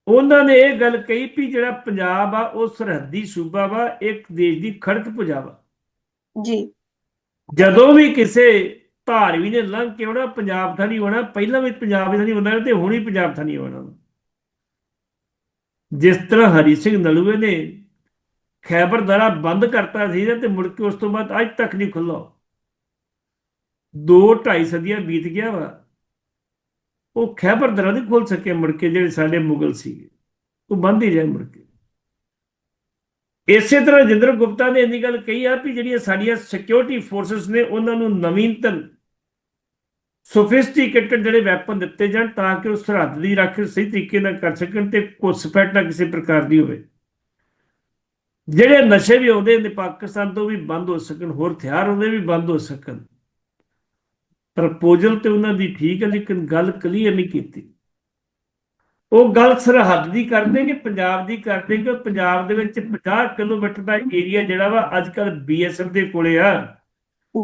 ਉਹਨਾਂ ਨੇ ਇਹ ਗੱਲ ਕਹੀ ਵੀ ਜਿਹੜਾ ਪੰਜਾਬ ਆ ਉਹ ਸਰਹੱਦੀ ਸੂਬਾ ਵਾ ਇੱਕ ਦੇਸ਼ ਦੀ ਖੜਕ ਭੁਜਾ ਵਾ। ਜੀ। ਜਦੋਂ ਵੀ ਕਿਸੇ ਧਾਰਮੀ ਨੇ ਲੰਘ ਕੇ ਆਉਣਾ ਪੰਜਾਬ ਥਾਂ ਨਹੀਂ ਆਉਣਾ ਪਹਿਲਾਂ ਵੀ ਪੰਜਾਬ ਥਾਂ ਨਹੀਂ ਆਉਣਾ ਤੇ ਹੁਣ ਹੀ ਪੰਜਾਬ ਥਾਂ ਨਹੀਂ ਆਉਣਾ। ਜਿਸ ਤਰ੍ਹਾਂ ਹਰੀ ਸਿੰਘ ਨਲੂਏ ਨੇ ਖੈਬਰ ਦਰਾ ਬੰਦ ਕਰਤਾ ਸੀ ਤੇ ਮੁੜ ਕੇ ਉਸ ਤੋਂ ਬਾਅਦ ਅੱਜ ਤੱਕ ਨਹੀਂ ਖੁੱਲਾ ਦੋ ਢਾਈ ਸਦੀਆਂ ਬੀਤ ਗਿਆ ਵਾ, ਉਹ ਖੈਬਰ ਦਰਾ ਨਹੀਂ ਖੋਲ ਸਕੇ ਮੁੜ ਕੇ, ਜਿਹੜੇ ਸਾਡੇ ਮੁਗਲ ਸੀਗੇ। ਉਹ ਬੰਦ ਹੀ ਰਹੇ ਮੁੜ ਕੇ। ਇਸੇ ਤਰ੍ਹਾਂ ਰਜਿੰਦਰ ਗੁਪਤਾ ਨੇ ਇੰਨੀ ਗੱਲ ਕਹੀ ਆ ਵੀ ਜਿਹੜੀਆਂ ਸਾਡੀਆਂ ਸਿਕਿਉਰਿਟੀ ਫੋਰਸਸ ਨੇ, ਉਹਨਾਂ ਨੂੰ ਨਵੀਨਤਨ ਸੋਫਿਸਟੀਕੇਟਡ ਜਿਹੜੇ ਵੈਪਨ ਦਿੱਤੇ ਜਾਣ ਤਾਂ ਕਿ ਉਹ ਸਰਹੱਦ ਦੀ ਰੱਖ ਸਹੀ ਤਰੀਕੇ ਨਾਲ ਕਰ ਸਕਣ ਤੇ ਘੁਸਪੈਠ ਨਾ ਕਿਸੇ ਪ੍ਰਕਾਰ ਦੀ ਹੋਵੇ। ਜਿਹੜੇ ਨਸ਼ੇ ਵੀ ਆਉਂਦੇ ਨੇ ਪਾਕਿਸਤਾਨ ਤੋਂ ਵੀ ਬੰਦ ਹੋ ਸਕਣ, ਹੋਰ ਹਥਿਆਰ ਉਹਦੇ ਵੀ ਬੰਦ ਹੋ ਸਕਣ। ਪ੍ਰਪੋਜ਼ਲ ਤੇ ਉਹਨਾਂ ਦੀ ਠੀਕ ਹੈ ਲੇਕਿਨ ਗੱਲ ਕਲੀਅਰ ਨਹੀਂ ਕੀਤੀ। ਉਹ ਗੱਲ ਸਰਹੱਦ ਦੀ ਕਰਦੇ ਕਿ ਪੰਜਾਬ ਦੀ ਕਰਦੇ ਕਿ ਪੰਜਾਬ ਦੇ ਵਿੱਚ 50 ਕਿਲੋਮੀਟਰ ਦਾ ਏਰੀਆ ਜਿਹੜਾ ਵਾ ਅੱਜ ਕੱਲ ਬੀਐਸਐਫ ਦੇ ਕੋਲੇ ਆ।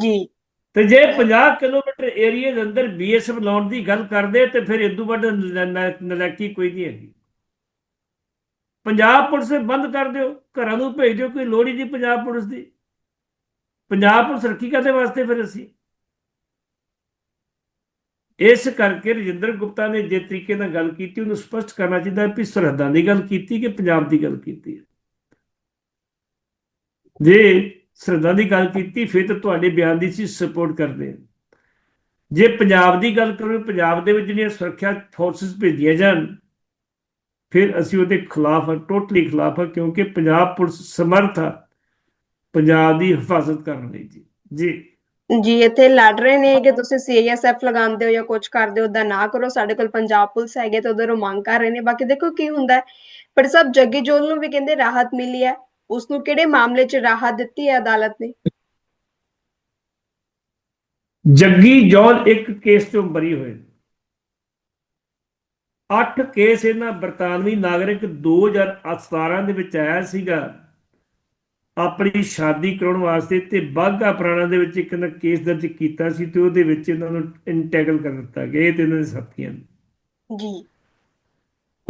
ਜੀ। ਤੇ ਜੇ 50 ਕਿਲੋਮੀਟਰ ਏਰੀਆ ਦੇ ਅੰਦਰ ਬੀਐਸਐਫ ਲਾਉਣ ਦੀ ਗੱਲ ਕਰਦੇ ਤੇ ਫਿਰ ਇਦੋਂ ਵੱਡ ਨ- ਨ- ਨਲਾਇਕੀ ਕੋਈ ਨਹੀਂ ਹੈਗੀ। ਪੰਜਾਬ ਪੁਲਿਸ ਬੰਦ ਕਰ ਦਿਓ ਘਰਾਂ ਨੂੰ ਭੇਜ ਦਿਓ ਕੋਈ ਲੋੜ ਹੀ ਨਹੀਂ ਪੰਜਾਬ ਪੁਲਿਸ ਦੀ। ਪੰਜਾਬ ਪੁਲਿਸ ਰੱਖੀ ਕਾਦੇ ਵਾਸਤੇ ਫਿਰ ਅਸੀਂ? ਇਸ ਕਰਕੇ ਰਜਿੰਦਰ ਗੁਪਤਾ ਨੇ ਜੇ ਤਰੀਕੇ ਨਾਲ ਗੱਲ ਕੀਤੀ, ਉਹਨੂੰ ਸਪਸ਼ਟ ਕਰਨਾ ਚਾਹੀਦਾ ਵੀ ਸਰਹੱਦਾਂ ਦੀ ਗੱਲ ਕੀਤੀ ਕਿ ਪੰਜਾਬ ਦੀ ਗੱਲ ਕੀਤੀ ਹੈ? ਜੇ ਸਰਹੱਦਾਂ ਦੀ ਗੱਲ ਕੀਤੀ, ਫਿਰ ਤਾਂ ਤੁਹਾਡੇ ਬਿਆਨ ਦੀ ਸੀ ਸਪੋਰਟ ਕਰਦੇ ਹਾਂ। ਜੇ ਪੰਜਾਬ ਦੀ ਗੱਲ ਕਰੋ, ਪੰਜਾਬ ਦੇ ਵਿੱਚ ਜਿਹੜੀਆਂ ਸੁਰੱਖਿਆ ਫੋਰਸਸ ਭੇਜੀਆਂ ਜਾਣ, ਫਿਰ ਅਸੀਂ ਉਹਦੇ ਖਿਲਾਫ ਹਾਂ ਟੋਟਲੀ ਖਿਲਾਫ ਹਾਂ, ਕਿਉਂਕਿ ਪੰਜਾਬ ਪੁਲਿਸ ਸਮਰਥ ਆ। ਪੰਜਾਬ ਦੀ ਹਿਫਾਜ਼ਤ ਕਰਨ ਲਈ ਜੀ। ਜੀ। ਜੀ, ਇੱਥੇ ਲੜ ਰਹੇ ਨੇ ਕਿ ਤੁਸੀਂ ਸੀਆਈਐਸਐਫ ਲਗਾਉਂਦੇ ਹੋ ਜਾਂ ਕੁਝ ਕਰਦੇ ਹੋ ਉਦਾਂ ਨਾ ਕਰੋ। ਸਾਡੇ ਕੋਲ ਪੰਜਾਬ ਪੁਲਿਸ ਹੈਗੇ ਤੇ ਉਧਰੋਂ ਮੰਗ ਕਰ ਰਹੇ ਨੇ। ਬਾਕੀ ਦੇਖੋ ਕੀ ਹੁੰਦਾ ਪਰ ਸਭ ਜੱਗੀ ਜੋਲ ਨੂੰ ਵੀ ਕਹਿੰਦੇ ਰਾਹਤ ਮਿਲੀ ਹੈ। ਉਸ ਨੂੰ ਕਿਹੜੇ ਮਾਮਲੇ 'ਚ ਰਾਹਤ ਦਿੱਤੀ ਹੈ ਅਦਾਲਤ ਨੇ? ਜੱਗੀ ਜੌਲ ਇੱਕ ਕੇਸ ਤੋਂ ਬਰੀ ਹੋਏ ਅੱਠ ਕੇਸ ਇਹਨਾਂ ਬਰਤਾਨਵੀ ਨਾਗਰਿਕ 2017 ਦੇ ਵਿੱਚ ਆਇਆ ਸੀਗਾ। ਆਪਣੀ ਸ਼ਾਦੀ ਕਰਾਉਣ ਵਾਸਤੇ ਤੇ ਬਾਘਾ ਪੁਰਾਣਾ ਦੇ ਵਿੱਚ ਇੱਕ ਨਾ ਕੇਸ ਦਰਜ ਕੀਤਾ ਸੀ ਤੇ ਉਹਦੇ ਵਿੱਚ ਇਹਨਾਂ ਨੂੰ ਇੰਟੈਗਲ ਕਰ ਦਿੱਤਾ ਗਿਆ ਇਹ ਤੇ ਇਹਨਾਂ ਦੇ ਸਾਥੀਆਂ ਨੂੰ। ਜੀ।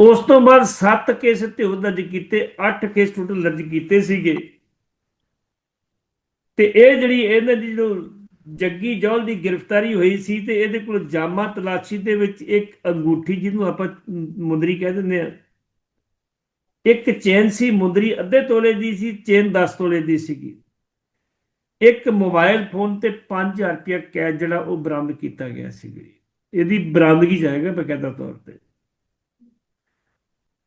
ਉਸ ਤੋਂ ਬਾਅਦ 7 ਕੇਸ ਤੇ ਉਹ ਦਰਜ ਕੀਤੇ 8 ਕੇਸ ਟੋਟਲ ਦਰਜ ਕੀਤੇ ਸੀਗੇ। ਤੇ ਇਹ ਜਿਹੜੀ ਇਹਨਾਂ ਦੀ ਜੋ ਜੱਗੀ ਜੌਲ ਦੀ ਗ੍ਰਿਫਤਾਰੀ ਹੋਈ ਸੀ ਤੇ ਇਹਦੇ ਕੋਲ ਜਾਮਾ ਤਲਾਸ਼ੀ ਦੇ ਵਿੱਚ ਇੱਕ ਅੰਗੂਠੀ ਜਿਹਨੂੰ ਆਪਾਂ ਮੁੰਦਰੀ ਕਹਿ ਦਿੰਦੇ ਆ ਇੱਕ ਚੇਨ ਸੀ ਮੁੰਦਰੀ, ਅੱਧੇ ਤੋਲੇ ਦੀ ਸੀ, ਚੇਨ 10 ਤੋਲੇ ਦੀ ਸੀਗੀ। ਇੱਕ ਮੋਬਾਈਲ ਫੋਨ ਤੇ 5000 ਰੁਪਇਆ ਕੈਸ਼ ਜਿਹੜਾ ਉਹ ਬਰਾਮਦ ਕੀਤਾ ਗਿਆ ਸੀ ਇਹਦੀ ਬਰਾਮਦਗੀ ਜਾਏਗਾ ਬਕਾਇਦਾ ਤੌਰ ਤੇ।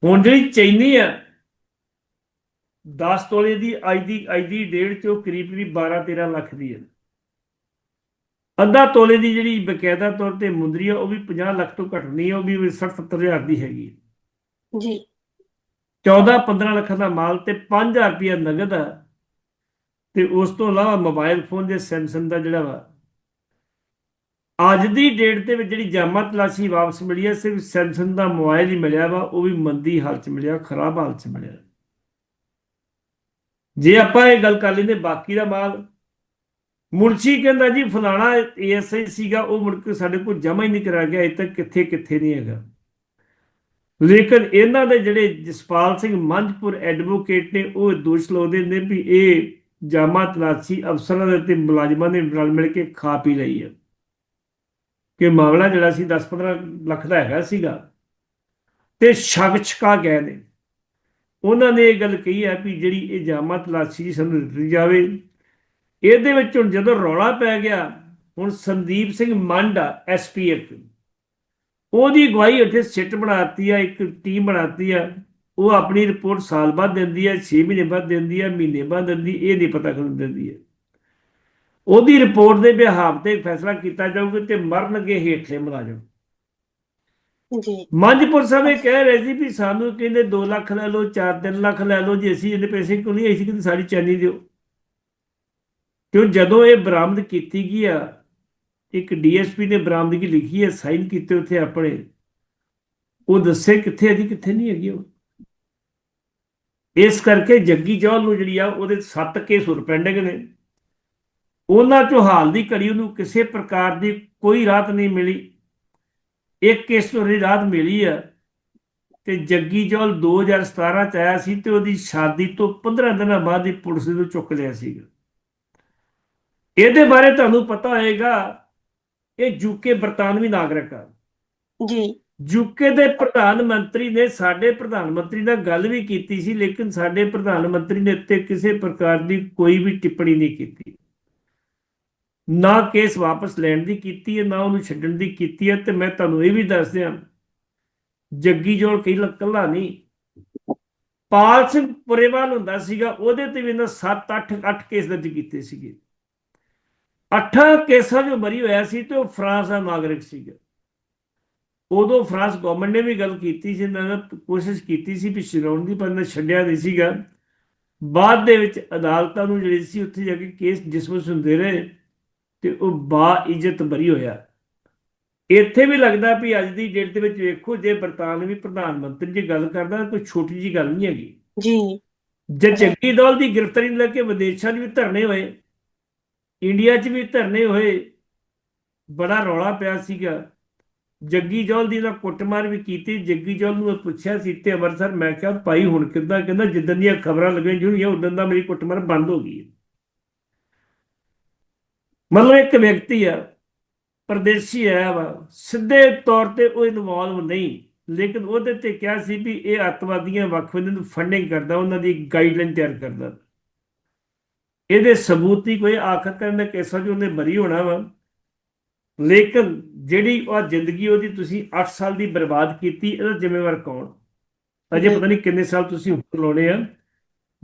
ਹੁਣ ਜਿਹੜੀ ਚੈਨੀ ਆ 10 ਤੋਲੇ ਦੀ, ਅੱਜ ਦੀ ਅੱਜ ਦੀ ਡੇਢ ਚੋਂ ਕਰੀਬ ਕਰੀਬ 12 13 ਲੱਖ ਦੀ ਹੈ ਅੱਧਾ ਤੋਲੇ ਦੀ ਜਿਹੜੀ ਬਕਾਇਦਾ ਤੌਰ ਤੇ ਮੁੰਦਰੀ ਆ, ਉਹ ਵੀ 50 ਲੱਖ ਤੋਂ ਘੱਟ ਨਹੀਂ ਆ, ਉਹ ਵੀ 60 70 ਹਜ਼ਾਰ ਦੀ ਹੈਗੀ ਜੀ। 14 15 ਲੱਖਾਂ ਦਾ ਮਾਲ ਤੇ 5000 ਰੁਪਏ ਨਗਦ ਆ। ਤੇ ਉਸ ਤੋਂ ਇਲਾਵਾ ਮੋਬਾਈਲ ਫੋਨ ਦੇ ਸੈਮਸੰਗ ਦਾ ਜਿਹੜਾ ਵਾ। ਅੱਜ ਦੀ ਡੇਟ ਦੇ ਵਿੱਚ ਜਿਹੜੀ ਜਾਮਾ ਤਲਾਸ਼ੀ ਵਾਪਸ ਮਿਲੀ ਹੈ ਸਿਰਫ ਸੈਮਸੰਗ ਦਾ ਮੋਬਾਈਲ ਹੀ ਮਿਲਿਆ ਵਾ, ਉਹ ਵੀ ਮੰਦੀ ਹਾਲਤ 'ਚ ਮਿਲਿਆ, ਖਰਾਬ ਹਾਲਤ 'ਚ ਮਿਲਿਆ। ਜੇ ਆਪਾਂ ਇਹ ਗੱਲ ਕਰ ਲੈਂਦੇ ਬਾਕੀ ਦਾ ਮਾਲ ਮੁਰਸ਼ੀ ਕਹਿੰਦਾ ਜੀ ਫਲਾਣਾ ਏਐਸਆਈ ਸੀਗਾ, ਉਹ ਮੁੜ ਕੇ ਸਾਡੇ ਕੋਲ ਜਮਾ ਹੀ ਨਹੀਂ ਕਰਾ ਗਿਆ, ਅਜੇ ਤੱਕ ਕਿੱਥੇ ਕਿੱਥੇ ਨਹੀਂ ਹੈਗਾ। ਲੇਕਿਨ ਇਹਨਾਂ ਦੇ ਜਿਹੜੇ ਜਸਪਾਲ ਸਿੰਘ ਮੰਝਪੁਰ ਐਡਵੋਕੇਟ ਨੇ, ਉਹ ਦੋਸ਼ ਲਾਉਂਦੇ ਨੇ ਵੀ ਇਹ ਜਾਮਾ ਤਲਾਸ਼ੀ ਅਫਸਰਾਂ ਦੇ ਤੇ ਮੁਲਾਜ਼ਮਾਂ ਨੇ ਰਲ ਮਿਲ ਕੇ ਖਾ ਪੀ ਲਈ ਹੈ। ਕਿ ਮਾਮਲਾ ਜਿਹੜਾ ਸੀ 10-15 ਲੱਖ ਦਾ ਹੈਗਾ ਸੀਗਾ। ਤੇ ਛਕ ਛਕਾ ਗਏ ਨੇ। ਉਹਨਾਂ ਨੇ ਇਹ ਗੱਲ ਕਹੀ ਹੈ ਵੀ ਜਿਹੜੀ ਇਹ ਜਾਮਾ ਤਲਾਸ਼ੀ ਸਾਨੂੰ ਦਿੱਤੀ ਜਾਵੇ, ਇਹਦੇ ਵਿੱਚ ਹੁਣ ਜਦੋਂ ਰੌਲਾ ਪੈ ਗਿਆ, ਹੁਣ ਸੰਦੀਪ ਸਿੰਘ ਮੰਡ ਆ ਐਸਪੀਐਫ ਉਹਦੀ ਅਗਵਾਈ ਉੱਥੇ ਸਿੱਟ ਬਣਾਤੀ ਆ ਇੱਕ ਟੀਮ ਬਣਾਤੀ ਆ। ਉਹ ਆਪਣੀ ਰਿਪੋਰਟ ਸਾਲ ਬਾਅਦ ਦਿੰਦੀ ਆ 6 ਮਹੀਨੇ ਬਾਅਦ ਦਿੰਦੀ ਆ ਮਹੀਨੇ ਬਾਅਦ ਦਿੰਦੀ ਇਹ ਨਹੀਂ ਪਤਾ ਕਦੋਂ ਦਿੰਦੀ ਹੈ ਉਹਦੀ ਰਿਪੋਰਟ ਦੇ ਬਿਹਾਫ ਤੇ ਫੈਸਲਾ ਕੀਤਾ ਜਾਊਗਾ ਤੇ ਮਰਨਗੇ ਹੇਠਲੇ ਮੁਲਾਜ਼ਮ। ਜੀ। ਮੰਝਪੁਰ ਸਾਹਿਬ ਇਹ ਕਹਿ ਰਹੇ ਸੀ ਵੀ ਸਾਨੂੰ ਕਹਿੰਦੇ 2 ਲੱਖ ਲੈ ਲਓ 4-3 ਲੱਖ ਲੈ ਲਓ ਜੇ ਅਸੀਂ ਇਹਦੇ ਪੈਸੇ ਕਿਉਂ ਨਹੀਂ ਅਸੀਂ ਕਹਿੰਦੇ ਸਾਡੀ ਚੈਨੀ ਦਿਓ। ਕਿਉਂ ਜਦੋਂ ਇਹ ਬਰਾਮਦ ਕੀਤੀ ਗਈ ਆ ਇੱਕ ਡੀਐਸਪੀ ਨੇ ਬਰਾਮਦਗੀ ਲਿਖੀ ਹੈ, ਸਾਈਨ ਕੀਤੇ ਉੱਥੇ ਆਪਣੇ। ਉਹ ਦੱਸੇ ਕਿੱਥੇ ਹੈਗੀ ਕਿੱਥੇ ਨਹੀਂ ਹੈਗੀ ਉਹ। ਇਸ ਕਰਕੇ ਜੱਗੀ ਜੌਲ ਨੂੰ ਜਿਹੜੀ ਆ, ਉਹਦੇ 7 ਕੇਸ ਹੋਰ ਪੈਂਡਿੰਗ ਨੇ। ਉਹਨਾਂ ਚੋਂ ਹਾਲ ਦੀ ਘੜੀ ਉਹਨੂੰ ਕਿਸੇ ਪ੍ਰਕਾਰ ਦੀ ਕੋਈ ਰਾਹਤ ਨਹੀਂ ਮਿਲੀ। ਇੱਕ ਕੇਸ ਤੋਂ ਰਾਹਤ ਮਿਲੀ ਆ, ਤੇ ਜੱਗੀ ਜੌਲ 2017 ਚ ਆਇਆ ਸੀ ਤੇ ਉਹਦੀ ਸ਼ਾਦੀ ਤੋਂ 15 ਦਿਨਾਂ ਬਾਅਦ ਹੀ ਪੁਲਿਸ ਨੇ ਚੁੱਕ ਲਿਆ ਸੀਗਾ। ਇਹਦੇ ਬਾਰੇ ਤੁਹਾਨੂੰ ਪਤਾ ਹੋਏਗਾ ਇਹ ਯੂਕੇ ਬਰਤਾਨਵੀ ਨਾਗਰਿਕ ਆ। ਜੀ। ਯੂਕੇ ਦੇ ਪ੍ਰਧਾਨ ਮੰਤਰੀ ਨੇ ਸਾਡੇ ਪ੍ਰਧਾਨ ਮੰਤਰੀ ਨਾਲ ਗੱਲ ਵੀ ਕੀਤੀ ਸੀ ਲੇਕਿਨ ਸਾਡੇ ਪ੍ਰਧਾਨ ਮੰਤਰੀ ਨੇ ਇੱਥੇ ਕਿਸੇ ਪ੍ਰਕਾਰ ਦੀ ਕੋਈ ਵੀ ਟਿੱਪਣੀ ਨਹੀਂ ਕੀਤੀ। ਨਾ ਕੇਸ ਵਾਪਸ ਲੈਣ ਦੀ ਕੀਤੀ ਹੈ ਨਾ ਉਹਨੂੰ ਛੱਡਣ ਦੀ ਕੀਤੀ ਹੈ ਤੇ ਮੈਂ ਤੁਹਾਨੂੰ ਇਹ ਵੀ ਦੱਸ ਦਿਆਂ ਜੱਗੀ ਜੋਲ ਕਈ ਕੱਲਾ ਨਹੀਂ। ਪਾਲ ਸਿੰਘ ਪੁਰੇਵਾਲ ਹੁੰਦਾ ਸੀਗਾ ਉਹਦੇ ਤੇ ਵੀ ਇਹਨਾਂ 7 8 8 ਕੇਸ ਦਰਜ ਕੀਤੇ ਸੀਗੇ। ਅੱਠਾਂ ਕੇਸਾਂ 'ਚੋਂ ਬਰੀ ਹੋਇਆ ਸੀ ਤੇ ਉਹ ਫਰਾਂਸ ਦਾ ਨਾਗਰਿਕ ਸੀਗਾ। ਉਦੋਂ ਫਰਾਂਸ ਗਵਰਨਮੈਂਟ ਨੇ ਵੀ ਗੱਲ ਕੀਤੀ ਸੀ ਇਹਨਾਂ ਨੇ ਕੋਸ਼ਿਸ਼ ਕੀਤੀ ਸੀ ਵੀ ਛਡਾਉਣ ਦੀ ਪਰ ਇਹਨਾਂ ਛੱਡਿਆ ਨਹੀਂ ਸੀਗਾ। ਬਾਅਦ ਦੇ ਵਿੱਚ ਅਦਾਲਤਾਂ ਨੂੰ ਜਿਹੜੀ ਸੀ ਉੱਥੇ ਜਾ ਕੇ ਕੇਸ ਡਿਸਮਿਸ ਹੁੰਦੇ ਰਹੇ ਤੇ ਉਹ ਬਾ ਇੱਜ਼ਤ ਬਰੀ ਹੋਇਆ। ਇੱਥੇ ਵੀ ਲੱਗਦਾ ਵੀ ਅੱਜ ਦੀ ਡੇਟ ਦੇ ਵਿੱਚ ਵੇਖੋ ਜੇ ਬਰਤਾਨਵੀ ਪ੍ਰਧਾਨ ਮੰਤਰੀ ਜੀ ਗੱਲ ਕਰਦਾ ਕੋਈ ਛੋਟੀ ਜੀ ਗੱਲ ਨਹੀਂ ਹੈਗੀ। ਜੀ। ਜੇ ਜੱਗੀ ਦੌਲ ਦੀ ਗ੍ਰਿਫਤਾਰੀ ਨੂੰ ਲੈ ਕੇ ਵਿਦੇਸ਼ਾਂ 'ਚ ਵੀ ਧਰਨੇ ਹੋਏ ਇੰਡੀਆ 'ਚ ਵੀ ਧਰਨੇ ਹੋਏ, ਬੜਾ ਰੌਲਾ ਪਿਆ ਸੀਗਾ। ਜੱਗੀ ਜੌਲ ਦੀ ਨਾ ਕੁੱਟਮਾਰ ਵੀ ਕੀਤੀ। ਜੱਗੀ ਜੌਲ ਨੂੰ ਮੈਂ ਪੁੱਛਿਆ ਸੀ ਤੇ ਅੰਮ੍ਰਿਤਸਰ, ਮੈਂ ਕਿਹਾ ਭਾਈ ਹੁਣ ਕਿੱਦਾਂ, ਕਹਿੰਦਾ ਜਿੱਦਾਂ ਦੀਆਂ ਖਬਰਾਂ ਲੱਗੀਆਂ ਜੁੜੀਆਂ, ਉਦੋਂ ਦਾ ਮੇਰੀ ਕੁੱਟਮਾਰ ਬੰਦ ਹੋ ਗਈ ਮਤਲਬ ਇੱਕ ਵਿਅਕਤੀ ਆ, ਪਰਦੇਸੀ ਆਇਆ ਵਾ, ਸਿੱਧੇ ਤੌਰ ਤੇ ਉਹ ਇਨਵੋਲਵ ਨਹੀਂ, ਲੇਕਿਨ ਉਹਦੇ ਤੇ ਕਿਹਾ ਸੀ ਵੀ ਇਹ ਅੱਤਵਾਦੀਆਂ ਵਕਫ ਨੂੰ ਫੰਡਿੰਗ ਕਰਦਾ, ਉਹਨਾਂ ਦੀ ਗਾਈਡਲਾਈਨ ਤਿਆਰ ਕਰਦਾ। ਇਹਦੇ ਸਬੂਤ ਹੀ ਕੋਈ ਆਖਰ ਕਰਨ ਦੇ ਕੇਸਾਂ 'ਚ ਉਹਨੇ ਮਰੀ ਹੋਣਾ ਵਾ। ਲੇਕਿਨ ਜਿਹੜੀ ਉਹ ਜ਼ਿੰਦਗੀ ਉਹਦੀ ਤੁਸੀਂ 8 ਸਾਲ ਦੀ ਬਰਬਾਦ ਕੀਤੀ, ਇਹਦਾ ਜ਼ਿੰਮੇਵਾਰ ਕੌਣ? ਅਜੇ ਪਤਾ ਨਹੀਂ ਕਿੰਨੇ ਸਾਲ ਤੁਸੀਂ ਉੱਪਰ ਲਾਉਣੇ ਆ।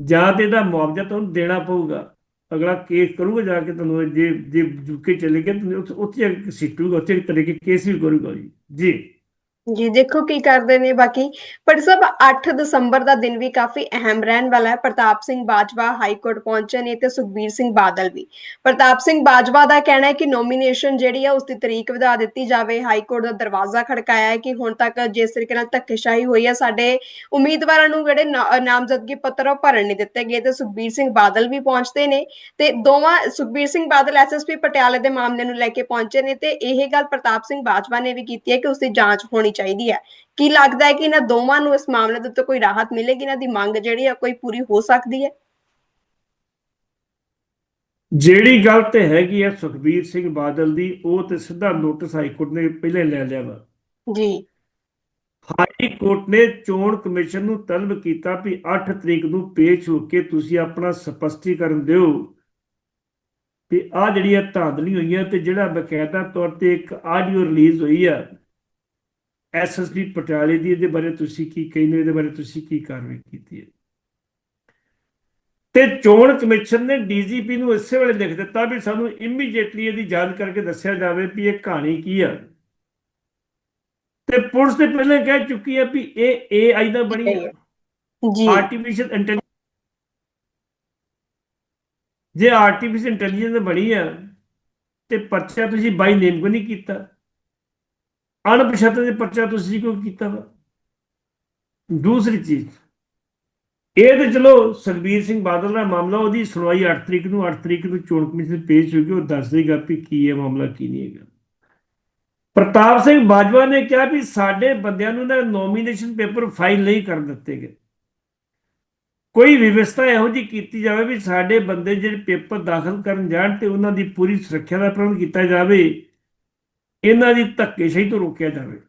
ਜਾਂ ਤੇ ਇਹਦਾ ਮੁਆਵਜ਼ਾ ਤੁਹਾਨੂੰ ਦੇਣਾ ਪਊਗਾ। ਅਗਲਾ ਕੇਸ ਕਰੂਗਾ ਜਾ ਕੇ ਤੁਹਾਨੂੰ, ਜੇ ਜੇ ਯੂਕੇ ਚਲੇ ਗਏ, ਤਾਂ ਉੱਥੇ- ਉੱਥੇ ਜਾ ਕੇ ਸਿੱਟੂਗਾ, ਉੱਥੇ ਤਰੀਕੇ ਕੇਸ ਵੀ ਕਰੂਗਾ ਜੀ। ਜੀ। ਜੀ, ਦੇਖੋ ਕੀ ਕਰਦੇ ਨੇ ਬਾਕੀ। ਪਰ ਸਭ 8 ਦਸੰਬਰ ਦਾ ਦਿਨ ਵੀ ਕਾਫੀ ਅਹਿਮ ਰਹਿਣ ਵਾਲਾ ਹੈ। ਪ੍ਰਤਾਪ ਸਿੰਘ ਬਾਜਵਾ ਹਾਈ ਕੋਰਟ ਪਹੁੰਚੇ ਨੇ ਤੇ ਸੁਖਬੀਰ ਸਿੰਘ ਬਾਦਲ ਵੀ। ਪ੍ਰਤਾਪ ਸਿੰਘ ਬਾਜਵਾ ਦਾ ਕਹਿਣਾ ਹੈ ਕਿ ਨੋਮੀਨੇਸ਼ਨ ਜਿਹੜੀ ਹੈ ਉਸ ਦੀ ਤਰੀਕ ਵਧਾ ਦਿੱਤੀ ਜਾਵੇ। ਹਾਈ ਕੋਰਟ ਦਾ ਦਰਵਾਜ਼ਾ ਖੜਕਾਇਆ ਹੈ ਕਿ ਹੁਣ ਤੱਕ ਜਿਸ ਤਰੀਕੇ ਨਾਲ ਧੱਕੇਸ਼ਾਹੀ ਹੋਈ ਹੈ ਸਾਡੇ ਉਮੀਦਵਾਰਾਂ ਨੂੰ ਜਿਹੜੇ ਨਾਮਜ਼ਦਗੀ ਪੱਤਰ ਉਹ ਭਰਨ ਨਹੀਂ ਦਿੱਤੇ ਗਏ ਤੇ ਸੁਖਬੀਰ ਸਿੰਘ ਬਾਦਲ ਵੀ ਪਹੁੰਚਦੇ ਨੇ। ਤੇ ਦੋਵਾਂ, ਸੁਖਬੀਰ ਸਿੰਘ ਬਾਦਲ ਐਸਐਸਪੀ ਪਟਿਆਲੇ ਦੇ ਮਾਮਲੇ ਨੂੰ ਲੈ ਕੇ ਪਹੁੰਚੇ ਨੇ ਤੇ ਇਹ ਗੱਲ ਪ੍ਰਤਾਪ ਸਿੰਘ ਬਾਜਵਾ ਨੇ ਵੀ ਕੀਤੀ ਹੈ ਕਿ ਉਸ ਦੀ ਜਾਂਚ ਹੋਣੀ ਚਾਹੀਦੀ ਹੈ। ਕੀ ਲੱਗਦਾ ਹੈ ਕਿ ਇਹਨਾਂ ਦੋਵਾਂ ਨੂੰ ਇਸ ਮਾਮਲੇ ਦੇ ਉੱਤੇ ਕੋਈ ਰਾਹਤ ਮਿਲੇਗੀ? ਇਹਨਾਂ ਦੀ ਮੰਗ ਜਿਹੜੀ ਹੈ ਕੋਈ ਪੂਰੀ ਹੋ ਸਕਦੀ ਹੈ? ਜਿਹੜੀ ਗੱਲ ਤੇ ਹੈਗੀ ਹੈ ਸੁਖਬੀਰ ਸਿੰਘ ਬਾਦਲ ਦੀ ਉਹ ਤੇ ਸਿੱਧਾ ਨੋਟਿਸ ਹਾਈ ਕੋਰਟ ਨੇ ਪਹਿਲੇ ਲੈ ਲਿਆ ਵਾ। ਜੀ। ਹਾਈ ਕੋਰਟ ਨੇ ਚੋਣ ਕਮਿਸ਼ਨ ਨੂੰ ਤਲਬ ਕੀਤਾ ਵੀ 8 ਤਰੀਕ ਨੂੰ ਪੇਸ਼ ਹੋ ਕੇ ਤੁਸੀਂ ਆਪਣਾ ਸਪਸ਼ਟੀਕਰਨ ਦਿਓ। ਵੀ ਆ ਜਿਹੜੀ ਹੈ ਧਾਂਦਲੀ ਹੋਈ ਹੈ ਤੇ ਜਿਹੜਾ ਬਕਾਇਦਾ ਤੌਰ ਤੇ ਇੱਕ ਆਡੀਓ ਰਿਲੀਜ਼ ਹੋਈ ਆ ਐਸਐਸਪੀ ਪਟਿਆਲੇ ਦੀ ਇਹਦੇ ਬਾਰੇ ਤੁਸੀਂ ਕੀ ਕਹਿੰਦੇ ਹੋ? ਇਹਦੇ ਬਾਰੇ ਤੁਸੀਂ ਕੀ ਕਾਰਵਾਈ ਕੀਤੀ ਹੈ? ਤੇ ਚੋਣ ਕਮਿਸ਼ਨ ਨੇ ਡੀਜੀਪੀ ਨੂੰ ਇਸੇ ਵੇਲੇ ਲਿਖ ਦਿੱਤਾ ਵੀ ਸਾਨੂੰ ਇਮੀਡੀਏਟਲੀ ਇਹਦੀ ਜਾਂਚ ਕਰਕੇ ਦੱਸਿਆ ਜਾਵੇ ਵੀ ਇਹ ਕਹਾਣੀ ਕੀ ਆ। ਤੇ ਪੁਲਿਸ ਤੇ ਪਹਿਲੇ ਕਹਿ ਚੁੱਕੀ ਹੈ ਵੀ ਇਹ ਏਆਈ ਦਾ ਬਣੀ ਹੈ ਜੀ। ਆਰਟੀਫੀਸ਼ੀਅਲ ਇੰਟੈਲੀਜੈਂਸ ਜੇ ਆਰਟੀਫੀਸ਼ੀਅਲ ਇੰਟੈਲੀਜੈਂਸ ਬਣੀ ਆ ਤੇ ਪਰਚਾ ਤੁਸੀਂ ਬਾਈ ਨੇਮ ਕੋ ਨਹੀਂ ਕੀਤਾ? ਅਣਪਛਾਤੇ ਦੇ ਪਰਚਾ ਤੁਸੀਂ ਕਿਉਂ ਕੀਤਾ ਵਾ? ਦੂਸਰੀ ਚੀਜ਼, ਇਹ ਤੇ ਚਲੋ ਸੁਖਬੀਰ ਸਿੰਘ ਬਾਦਲ ਦਾ ਮਾਮਲਾ, ਉਹਦੀ ਸੁਣਵਾਈ 8 ਤਰੀਕ ਨੂੰ 8 ਤਰੀਕ ਨੂੰ ਚੋਣ ਕਮਿਸ਼ਨ ਪੇਸ਼ ਹੋਊਗੀ ਉਹ ਦੱਸ ਦੇਗਾ ਵੀ ਕੀ ਹੈ, ਮਾਮਲਾ ਕੀ ਨਹੀਂ ਹੈਗਾ। ਪ੍ਰਤਾਪ ਸਿੰਘ ਬਾਜਵਾ ਨੇ ਕਿਹਾ ਵੀ ਸਾਡੇ ਬੰਦਿਆਂ ਨੂੰ ਨਾ ਨੋਮੀਨੇਸ਼ਨ ਪੇਪਰ ਫਾਈਲ ਨਹੀਂ ਕਰਨ ਦਿੱਤੇ ਗਏ। ਕੋਈ ਵਿਵਸਥਾ ਇਹੋ ਜਿਹੀ ਕੀਤੀ ਜਾਵੇ ਵੀ ਸਾਡੇ ਬੰਦੇ ਜਿਹੜੇ ਪੇਪਰ ਦਾਖਲ ਕਰਨ ਜਾਣ ਤੇ ਉਹਨਾਂ ਦੀ ਪੂਰੀ ਸੁਰੱਖਿਆ ਦਾ ਪ੍ਰਬੰਧ ਕੀਤਾ ਜਾਵੇ ਇਹਨਾਂ ਦੀ ਧੱਕੇਸ਼ਾਹੀ ਤੋਂ ਰੋਕਿਆ ਜਾਵੇ।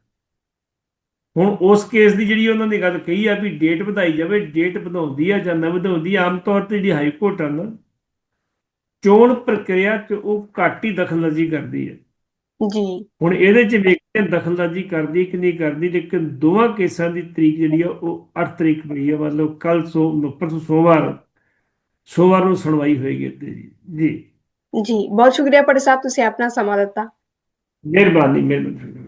ਹੁਣ ਉਸ ਕੇਸ ਦੀ ਜਿਹੜੀ ਉਹਨਾਂ ਨੇ ਗੱਲ ਕਹੀ ਆ ਵੀ ਡੇਟ ਵਧਾਈ ਜਾਵੇ ਡੇਟ ਵਧਾਉਂਦੀ ਆ ਜਾਂ ਨਾ ਵਧਾਉਂਦੀ ਆਮ ਤੌਰ ਤੇ ਜਿਹੜੀ ਹਾਈ ਕੋਰਟ ਆ ਨਾ ਚੋਣ ਪ੍ਰਕਿਰਿਆ 'ਚ ਉਹ ਘੱਟ ਹੀ ਦਖਲਅੰਦਾਜ਼ੀ ਕਰਦੀ ਹੈ ਜੀ। ਹੁਣ ਇਹਦੇ 'ਚ ਵੇਖਦੇ ਦਖਲਅੰਦਾਜ਼ੀ ਕਰਦੀ ਕਿ ਨਹੀਂ ਕਰਦੀ ਲੇਕਿਨ ਦੋਵਾਂ ਕੇਸਾਂ ਦੀ ਤਰੀਕ ਜਿਹੜੀ ਆ ਉਹ 8 ਤਰੀਕ ਪਈ ਆ ਮਤਲਬ ਕੱਲ ਸੋ ਪਰਸੋਂ ਸੋਮਵਾਰ ਸੋਮਵਾਰ ਨੂੰ ਸੁਣਵਾਈ ਹੋਏਗੀ ਇੱਥੇ ਜੀ। ਜੀ। ਜੀ ਬਹੁਤ ਸ਼ੁਕਰੀਆ ਪਟੇ ਸਾਹਿਬ ਤੁਸੀਂ ਆਪਣਾ ਸਮਾਂ ਦਿੱਤਾ। Merhaba, merhaba.